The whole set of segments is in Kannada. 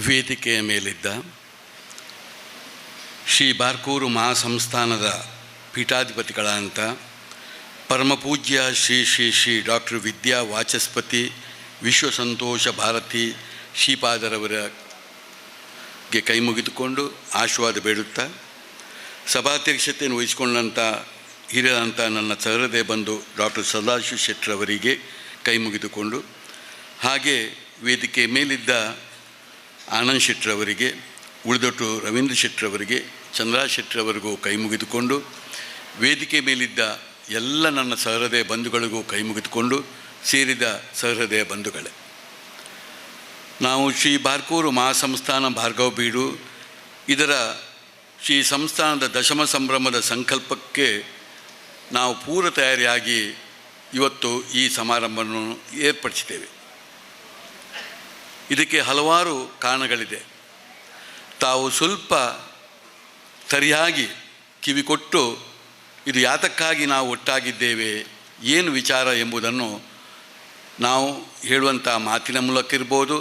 ವೇದಿಕೆಯ ಮೇಲಿದ್ದ ಶ್ರೀ ಬಾರ್ಕೂರು ಮಹಾಸಂಸ್ಥಾನದ ಪೀಠಾಧಿಪತಿಗಳಾದಂಥ ಪರಮಪೂಜ್ಯ ಶ್ರೀ ಶ್ರೀ ಶ್ರೀ ಡಾಕ್ಟರ್ ವಿದ್ಯಾ ವಾಚಸ್ಪತಿ ವಿಶ್ವ ಸಂತೋಷ ಭಾರತಿ ಶ್ರೀಪಾದರವರಿಗೆ ಕೈ ಮುಗಿದುಕೊಂಡು ಆಶೀರ್ವಾದ ಬೇಡುತ್ತಾ ಸಭಾಧ್ಯಕ್ಷತೆಯನ್ನು ವಹಿಸಿಕೊಂಡಂಥ ಹಿರಿಯಂಥ ನನ್ನ ಸಹೃದಯ ಬಂಧು ಡಾಕ್ಟರ್ ಸದಾಶಿವ ಶೆಟ್ಟರವರಿಗೆ ಕೈ ಮುಗಿದುಕೊಂಡು ಹಾಗೆ ವೇದಿಕೆ ಮೇಲಿದ್ದ ಆನಂದ್ ಶೆಟ್ರವರಿಗೆ ಉಳಿದೊಟ್ಟು ರವೀಂದ್ರ ಶೆಟ್ರವರಿಗೆ ಚಂದ್ರಾ ಶೆಟ್ರವರಿಗೂ ಕೈ ಮುಗಿದುಕೊಂಡು, ವೇದಿಕೆ ಮೇಲಿದ್ದ ಎಲ್ಲ ನನ್ನ ಸಹೃದಯ ಬಂಧುಗಳಿಗೂ ಕೈ ಮುಗಿದುಕೊಂಡು ಸೇರಿದ ಸಹೃದಯ ಬಂಧುಗಳೇ. ನಾವು ಶ್ರೀ ಬಾರ್ಕೂರು ಮಹಾಸಂಸ್ಥಾನ ಭಾರ್ಗವ ಬೀಡು, ಇದರ ಶ್ರೀ ಸಂಸ್ಥಾನದ ದಶಮ ಸಂಭ್ರಮದ ಸಂಕಲ್ಪಕ್ಕೆ ನಾವು ಪೂರ್ವ ತಯಾರಿಯಾಗಿ ಇವತ್ತು ಈ ಸಮಾರಂಭವನ್ನು ಏರ್ಪಡಿಸಿದ್ದೇವೆ. ಇದಕ್ಕೆ ಹಲವಾರು ಕಾರಣಗಳಿದೆ. ತಾವು ಸ್ವಲ್ಪ ಸರಿಯಾಗಿ ಕಿವಿ ಕೊಟ್ಟು ಇದು ಯಾತಕ್ಕಾಗಿ ನಾವು ಒಟ್ಟಾಗಿದ್ದೇವೆ, ಏನು ವಿಚಾರ ಎಂಬುದನ್ನು ನಾವು ಹೇಳುವಂಥ ಮಾತಿನ ಮೂಲಕ ಇರ್ಬೋದು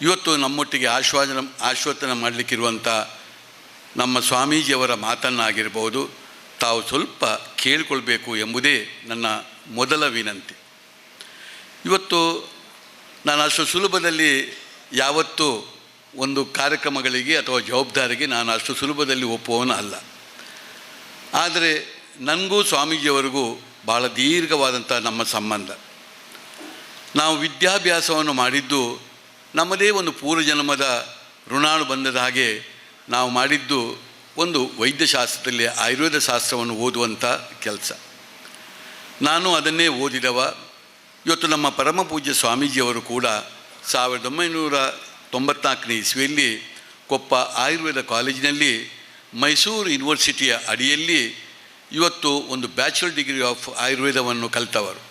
ಇವತ್ತು ನಮ್ಮೊಟ್ಟಿಗೆ ಆಶ್ವಾಸನ ಆಶ್ವಾಸನ ಮಾಡಲಿಕ್ಕಿರುವಂಥ ನಮ್ಮ ಸ್ವಾಮೀಜಿಯವರ ಮಾತನ್ನಾಗಿರ್ಬೋದು, ತಾವು ಸ್ವಲ್ಪ ಕೇಳಿಕೊಳ್ಬೇಕು ಎಂಬುದೇ ನನ್ನ ಮೊದಲ ವಿನಂತಿ. ಇವತ್ತು ನಾನು ಅಷ್ಟು ಸುಲಭದಲ್ಲಿ ಯಾವತ್ತೂ ಒಂದು ಕಾರ್ಯಕ್ರಮಗಳಿಗೆ ಅಥವಾ ಜವಾಬ್ದಾರಿಗೆ ನಾನು ಅಷ್ಟು ಸುಲಭದಲ್ಲಿ ಒಪ್ಪುವವನು ಅಲ್ಲ. ಆದರೆ ನನಗೂ ಸ್ವಾಮೀಜಿಯವರಿಗೂ ಭಾಳ ದೀರ್ಘವಾದಂಥ ನಮ್ಮ ಸಂಬಂಧ. ನಾವು ವಿದ್ಯಾಭ್ಯಾಸವನ್ನು ಮಾಡಿದ್ದು ನಮ್ಮದೇ ಒಂದು ಪೂರ್ವಜನ್ಮದ ಋಣಾಳು ಬಂದದ ಹಾಗೆ ನಾವು ಮಾಡಿದ್ದು ಒಂದು ವೈದ್ಯಶಾಸ್ತ್ರದಲ್ಲಿ ಆಯುರ್ವೇದ ಶಾಸ್ತ್ರವನ್ನು ಓದುವಂಥ ಕೆಲಸ. ನಾನು ಅದನ್ನೇ ಓದಿದವ. ಇವತ್ತು ನಮ್ಮ ಪರಮ ಪೂಜ್ಯ ಸ್ವಾಮೀಜಿಯವರು ಕೂಡ ಸಾವಿರದ ಒಂಬೈನೂರ ತೊಂಬತ್ನಾಲ್ಕನೇ ಇಸ್ವಿಯಲ್ಲಿ ಕೊಪ್ಪ ಆಯುರ್ವೇದ ಕಾಲೇಜಿನಲ್ಲಿ ಮೈಸೂರು ಯೂನಿವರ್ಸಿಟಿಯ ಅಡಿಯಲ್ಲಿ ಇವತ್ತು ಒಂದು ಬ್ಯಾಚುಲರ್ ಡಿಗ್ರಿ ಆಫ್ ಆಯುರ್ವೇದವನ್ನು ಕಲಿತವರು.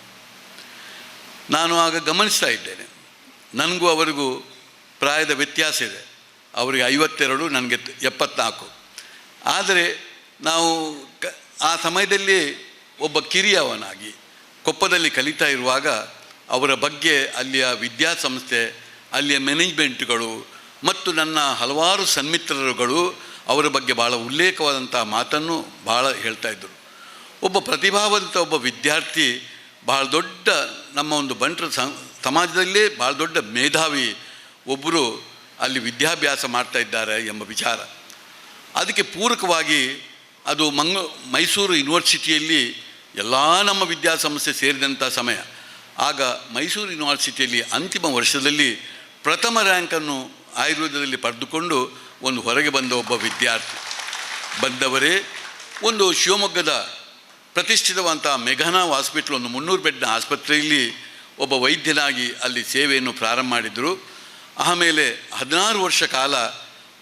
ನಾನು ಆಗ ಗಮನಿಸ್ತಾ ಇದ್ದೇನೆ. ನನಗೂ ಅವರಿಗೂ ಪ್ರಾಯದ ವ್ಯತ್ಯಾಸ ಇದೆ. ಅವರಿಗೆ ಐವತ್ತೆರಡು, ನನಗೆ ಎಪ್ಪತ್ನಾಲ್ಕು. ಆದರೆ ನಾವು ಆ ಸಮಯದಲ್ಲಿ ಒಬ್ಬ ಕಿರಿಯವನಾಗಿ ಕೊಪ್ಪದಲ್ಲಿ ಕಲಿತಾ ಇರುವಾಗ ಅವರ ಬಗ್ಗೆ ಅಲ್ಲಿಯ ವಿದ್ಯಾಸಂಸ್ಥೆ, ಅಲ್ಲಿಯ ಮ್ಯಾನೇಜ್ಮೆಂಟ್ಗಳು ಮತ್ತು ನನ್ನ ಹಲವಾರು ಸನ್ಮಿತ್ರರುಗಳು ಅವರ ಬಗ್ಗೆ ಭಾಳ ಉಲ್ಲೇಖವಾದಂಥ ಮಾತನ್ನು ಭಾಳ ಹೇಳ್ತಾ ಇದ್ದರು. ಒಬ್ಬ ಪ್ರತಿಭಾವಂತ ಒಬ್ಬ ವಿದ್ಯಾರ್ಥಿ ಭಾಳ ದೊಡ್ಡ ನಮ್ಮ ಒಂದು ಬಂಟರ ಸಮಾಜದಲ್ಲೇ ಭಾಳ ದೊಡ್ಡ ಮೇಧಾವಿ ಒಬ್ಬರು ಅಲ್ಲಿ ವಿದ್ಯಾಭ್ಯಾಸ ಮಾಡ್ತಾ ಇದ್ದಾರೆ ಎಂಬ ವಿಚಾರ. ಅದಕ್ಕೆ ಪೂರಕವಾಗಿ ಅದು ಮಂಗ, ಮೈಸೂರು ಯೂನಿವರ್ಸಿಟಿಯಲ್ಲಿ ಎಲ್ಲ ನಮ್ಮ ವಿದ್ಯಾಸಂಸ್ಥೆ ಸೇರಿದಂಥ ಸಮಯ. ಆಗ ಮೈಸೂರು ಯೂನಿವರ್ಸಿಟಿಯಲ್ಲಿ ಅಂತಿಮ ವರ್ಷದಲ್ಲಿ ಪ್ರಥಮ ರ್ಯಾಂಕನ್ನು ಆಯುರ್ವೇದದಲ್ಲಿ ಪಡೆದುಕೊಂಡು ಒಂದು ಹೊರಗೆ ಬಂದ ಒಬ್ಬ ವಿದ್ಯಾರ್ಥಿ. ಬಂದವರೇ ಒಂದು ಶಿವಮೊಗ್ಗದ ಪ್ರತಿಷ್ಠಿತವಾದಂಥ ಮೆಘನಾ ಹಾಸ್ಪಿಟ್ಲ್ ಒಂದು ಮುನ್ನೂರು ಬೆಡ್ನ ಆಸ್ಪತ್ರೆಯಲ್ಲಿ ಒಬ್ಬ ವೈದ್ಯನಾಗಿ ಅಲ್ಲಿ ಸೇವೆಯನ್ನು ಪ್ರಾರಂಭ ಮಾಡಿದರು. ಆಮೇಲೆ ಹದಿನಾರು ವರ್ಷ ಕಾಲ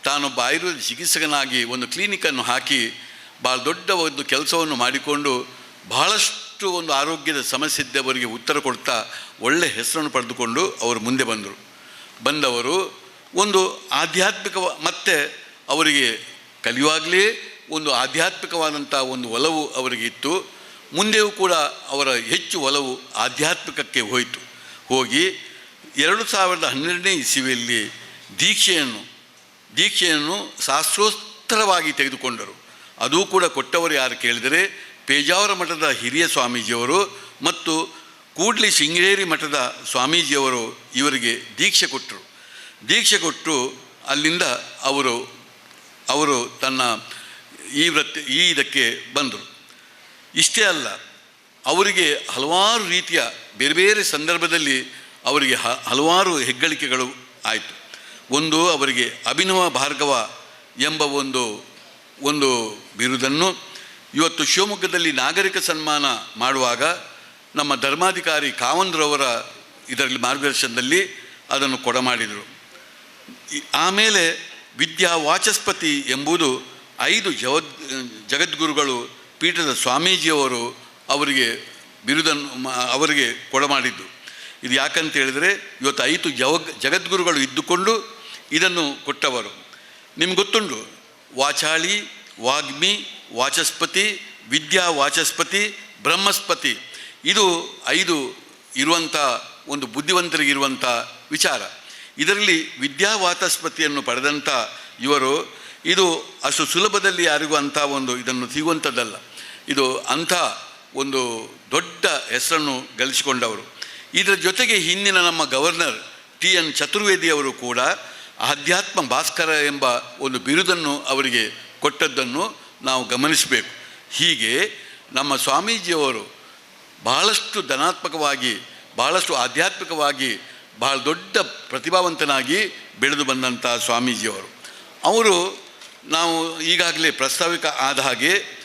ತಾನೊಬ್ಬ ಆಯುರ್ವೇದ ಚಿಕಿತ್ಸಕನಾಗಿ ಒಂದು ಕ್ಲಿನಿಕನ್ನು ಹಾಕಿ, ಭಾಳ ದೊಡ್ಡ ಒಂದು ಕೆಲಸವನ್ನು ಮಾಡಿಕೊಂಡು ಬಹಳಷ್ಟು ಒಂದು ಆರೋಗ್ಯದ ಸಮಸ್ಯೆ ಇದ್ದವರಿಗೆ ಉತ್ತರ ಕೊಡ್ತಾ ಒಳ್ಳೆ ಹೆಸರನ್ನು ಪಡೆದುಕೊಂಡು ಅವರು ಮುಂದೆ ಬಂದರು. ಬಂದವರು ಒಂದು ಆಧ್ಯಾತ್ಮಿಕ ಮತ್ತೆ ಅವರಿಗೆ ಕಲಿಯುವಾಗಲೇ ಒಂದು ಆಧ್ಯಾತ್ಮಿಕವಾದಂಥ ಒಂದು ಒಲವು ಅವರಿಗೆ ಇತ್ತು. ಮುಂದೆಯೂ ಕೂಡ ಅವರ ಹೆಚ್ಚು ಒಲವು ಆಧ್ಯಾತ್ಮಿಕಕ್ಕೆ ಹೋಯಿತು. ಹೋಗಿ ಎರಡು ಸಾವಿರದ ಹನ್ನೆರಡನೇ ಇಸವಿಯಲ್ಲಿ ದೀಕ್ಷೆಯನ್ನು ದೀಕ್ಷೆಯನ್ನು ಶಾಸ್ತ್ರೋತ್ತರವಾಗಿ ತೆಗೆದುಕೊಂಡರು. ಅದೂ ಕೂಡ ಕೊಟ್ಟವರು ಯಾರು ಕೇಳಿದರೆ ಪೇಜಾವರ ಮಠದ ಹಿರಿಯ ಸ್ವಾಮೀಜಿಯವರು ಮತ್ತು ಕೂಡ್ಲಿ ಶೃಂಗೇರಿ ಮಠದ ಸ್ವಾಮೀಜಿಯವರು ಇವರಿಗೆ ದೀಕ್ಷೆ ಕೊಟ್ಟರು. ದೀಕ್ಷೆ ಕೊಟ್ಟು ಅಲ್ಲಿಂದ ಅವರು ಅವರು ತನ್ನ ಈ ವೃತ್ತಿ ಈ ಇದಕ್ಕೆ ಬಂದರು. ಇಷ್ಟೇ ಅಲ್ಲ, ಅವರಿಗೆ ಹಲವಾರು ರೀತಿಯ ಬೇರೆ ಬೇರೆ ಸಂದರ್ಭದಲ್ಲಿ ಅವರಿಗೆ ಹಲವಾರು ಹೆಗ್ಗಳಿಕೆಗಳು ಆಯಿತು. ಒಂದು ಅವರಿಗೆ ಅಭಿನವ ಭಾರ್ಗವ ಎಂಬ ಒಂದು ಒಂದು ಬಿರುದನ್ನು ಇವತ್ತು ಶಿವಮೊಗ್ಗದಲ್ಲಿ ನಾಗರಿಕ ಸನ್ಮಾನ ಮಾಡುವಾಗ ನಮ್ಮ ಧರ್ಮಾಧಿಕಾರಿ ಕಾವಂದ್ರವರ ಇದರಲ್ಲಿ ಮಾರ್ಗದರ್ಶನದಲ್ಲಿ ಅದನ್ನು ಕೊಡಮಾಡಿದರು ಆಮೇಲೆ ವಿದ್ಯಾ ವಾಚಸ್ಪತಿ ಎಂಬುದು ಐದು ಜವದ್, ಜಗದ್ಗುರುಗಳು ಪೀಠದ ಸ್ವಾಮೀಜಿಯವರು ಅವರಿಗೆ ಬಿರುದನ್ನು ಅವರಿಗೆ ಕೊಡಮಾಡಿದ್ದು ಇದು ಯಾಕಂತ ಹೇಳಿದರೆ ಇವತ್ತು ಐದು ಜವ, ಜಗದ್ಗುರುಗಳು ಇದ್ದುಕೊಂಡು ಇದನ್ನು ಕೊಟ್ಟವರು. ನಿಮ್ಗೆ ಗೊತ್ತುಂಡು ವಾಚಾಳಿ, ವಾಗ್ಮಿ ವಾಚಸ್ಪತಿ, ವಿದ್ಯಾ ವಾಚಸ್ಪತಿ, ಬ್ರಹ್ಮಸ್ಪತಿ. ಇದು ಐದು ಇರುವಂಥ, ಒಂದು ಬುದ್ಧಿವಂತರಿಗಿರುವಂಥ ವಿಚಾರ. ಇದರಲ್ಲಿ ವಿದ್ಯಾ ವಾಚಸ್ಪತಿಯನ್ನು ಪಡೆದಂಥ ಇವರು, ಇದು ಅಷ್ಟು ಸುಲಭದಲ್ಲಿ ಯಾರಿಗೂ ಅಂಥ ಒಂದು ಇದನ್ನು ಸಿಗುವಂಥದ್ದಲ್ಲ. ಇದು ಅಂಥ ಒಂದು ದೊಡ್ಡ ಹೆಸರನ್ನು ಗಳಿಸಿಕೊಂಡವರು. ಇದರ ಜೊತೆಗೆ ಹಿಂದಿನ ನಮ್ಮ ಗವರ್ನರ್ ಟಿ ಎನ್ ಚತುರ್ವೇದಿ ಅವರು ಕೂಡ, ಆಧ್ಯಾತ್ಮ ಭಾಸ್ಕರ ಎಂಬ ಒಂದು ಬಿರುದನ್ನು ಅವರಿಗೆ ಕೊಟ್ಟದ್ದನ್ನು ನಾವು ಗಮನಿಸಬೇಕು. ಹೀಗೆ ನಮ್ಮ ಸ್ವಾಮೀಜಿಯವರು ಬಹಳಷ್ಟು ಧನಾತ್ಮಕವಾಗಿ, ಬಹಳಷ್ಟು ಆಧ್ಯಾತ್ಮಿಕವಾಗಿ, ಬಹಳ ದೊಡ್ಡ ಪ್ರತಿಭಾವಂತನಾಗಿ ಬೆಳೆದು ಬಂದಂಥ ಸ್ವಾಮೀಜಿಯವರು. ಅವರು ನಾವು ಈಗಾಗಲೇ ಪ್ರಸ್ತಾವಿಕ ಆದ ಹಾಗೆ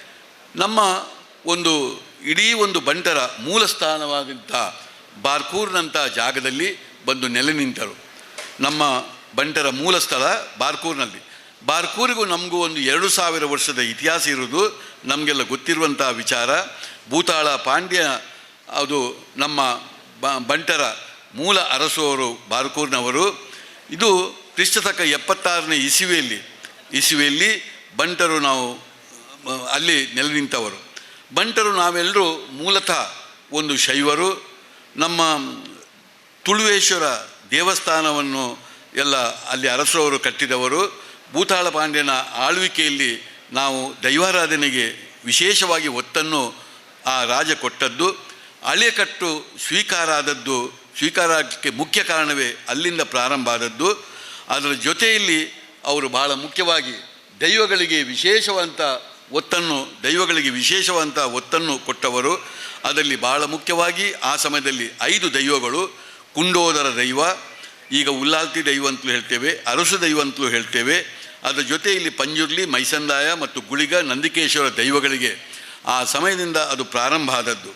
ನಮ್ಮ ಒಂದು ಇಡೀ ಒಂದು ಬಂಟರ ಮೂಲ ಸ್ಥಾನವಾದಂಥ ಬಾರ್ಕೂರ್ನಂಥ ಜಾಗದಲ್ಲಿ ಬಂದು ನೆಲೆ ನಿಂತರು. ನಮ್ಮ ಬಂಟರ ಮೂಲ ಸ್ಥಳ ಬಾರ್ಕೂರ್ನಲ್ಲಿ. ಬಾರ್ಕೂರಿಗೂ ನಮಗೂ ಒಂದು ಎರಡು ಸಾವಿರ ವರ್ಷದ ಇತಿಹಾಸ ಇರೋದು ನಮಗೆಲ್ಲ ಗೊತ್ತಿರುವಂಥ ವಿಚಾರ. ಭೂತಾಳ ಪಾಂಡ್ಯ, ಅದು ನಮ್ಮ ಬಂಟರ ಮೂಲ ಅರಸುವರು ಬಾರ್ಕೂರ್ನವರು. ಇದು ಕ್ರಿಸ್ತತಕ ಎಪ್ಪತ್ತಾರನೇ ಇಸುವೆಯಲ್ಲಿ ಇಸುವೆಯಲ್ಲಿ ಬಂಟರು ನಾವು, ಅಲ್ಲಿ ನೆಲೆ ನಿಂತವರು. ಬಂಟರು ನಾವೆಲ್ಲರೂ ಮೂಲತಃ ಒಂದು ಶೈವರು. ನಮ್ಮ ತುಳುವೇಶ್ವರ ದೇವಸ್ಥಾನವನ್ನು ಎಲ್ಲ ಅಲ್ಲಿ ಅರಸರವರು ಕಟ್ಟಿದವರು. ಭೂತಾಳ ಪಾಂಡ್ಯನ ಆಳ್ವಿಕೆಯಲ್ಲಿ ನಾವು ದೈವಾರಾಧನೆಗೆ ವಿಶೇಷವಾಗಿ ಒತ್ತನ್ನು ಆ ರಾಜ ಕೊಟ್ಟದ್ದು. ಅಳೆಕಟ್ಟು ಸ್ವೀಕಾರ ಆದದ್ದು ಸ್ವೀಕಾರ ಆಗಲಿಕ್ಕೆ ಮುಖ್ಯ ಕಾರಣವೇ ಅಲ್ಲಿಂದ ಪ್ರಾರಂಭ ಆದದ್ದು. ಅದರ ಜೊತೆಯಲ್ಲಿ ಅವರು ಬಹಳ ಮುಖ್ಯವಾಗಿ ದೈವಗಳಿಗೆ ವಿಶೇಷವಂತ ಒತ್ತನ್ನು, ದೈವಗಳಿಗೆ ವಿಶೇಷವಂತ ಒತ್ತನ್ನು ಕೊಟ್ಟವರು. ಅದರಲ್ಲಿ ಬಹಳ ಮುಖ್ಯವಾಗಿ ಆ ಸಮಯದಲ್ಲಿ ಐದು ದೈವಗಳು, ಕುಂಡೋದರ ದೈವ, ಈಗ ಉಲ್ಲಾಲ್ತಿ ದೈವ ಅಂತಲೂ ಹೇಳ್ತೇವೆ, ಅರಸು ದೈವ ಅಂತಲೂ ಹೇಳ್ತೇವೆ. ಅದರ ಜೊತೆಯಲ್ಲಿ ಪಂಜುರ್ಲಿ, ಮೈಸಂದಾಯ ಮತ್ತು ಗುಳಿಗ, ನಂದಿಕೇಶ್ವರ ದೈವಗಳಿಗೆ ಆ ಸಮಯದಿಂದ ಅದು ಪ್ರಾರಂಭ ಆದದ್ದು.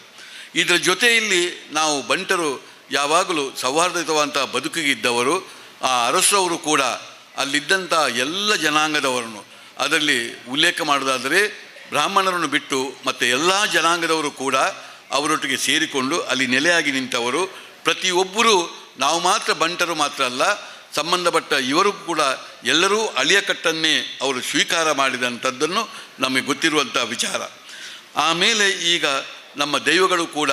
ಇದರ ಜೊತೆಯಲ್ಲಿ ನಾವು ಬಂಟರು ಯಾವಾಗಲೂ ಸೌಹಾರ್ದಯುತವಾದಂಥ ಬದುಕಿಗಿದ್ದವರು ಆ ಅರಸರವರು ಕೂಡ ಅಲ್ಲಿದ್ದಂಥ ಎಲ್ಲ ಜನಾಂಗದವರನ್ನು. ಅದರಲ್ಲಿ ಉಲ್ಲೇಖ ಮಾಡೋದಾದರೆ ಬ್ರಾಹ್ಮಣರನ್ನು ಬಿಟ್ಟು ಮತ್ತು ಎಲ್ಲ ಜನಾಂಗದವರು ಕೂಡ ಅವರೊಟ್ಟಿಗೆ ಸೇರಿಕೊಂಡು ಅಲ್ಲಿ ನೆಲೆಯಾಗಿ ನಿಂತವರು. ಪ್ರತಿಯೊಬ್ಬರೂ ನಾವು ಮಾತ್ರ ಬಂಟರು ಮಾತ್ರ ಅಲ್ಲ ಸಂಬಂಧಪಟ್ಟ ಇವರು ಕೂಡ ಎಲ್ಲರೂ ಅಳಿಯಕಟ್ಟನ್ನೇ ಅವರು ಸ್ವೀಕಾರ ಮಾಡಿದಂಥದ್ದನ್ನು ನಮಗೆ ಗೊತ್ತಿರುವಂಥ ವಿಚಾರ. ಆಮೇಲೆ ಈಗ ನಮ್ಮ ದೈವಗಳು ಕೂಡ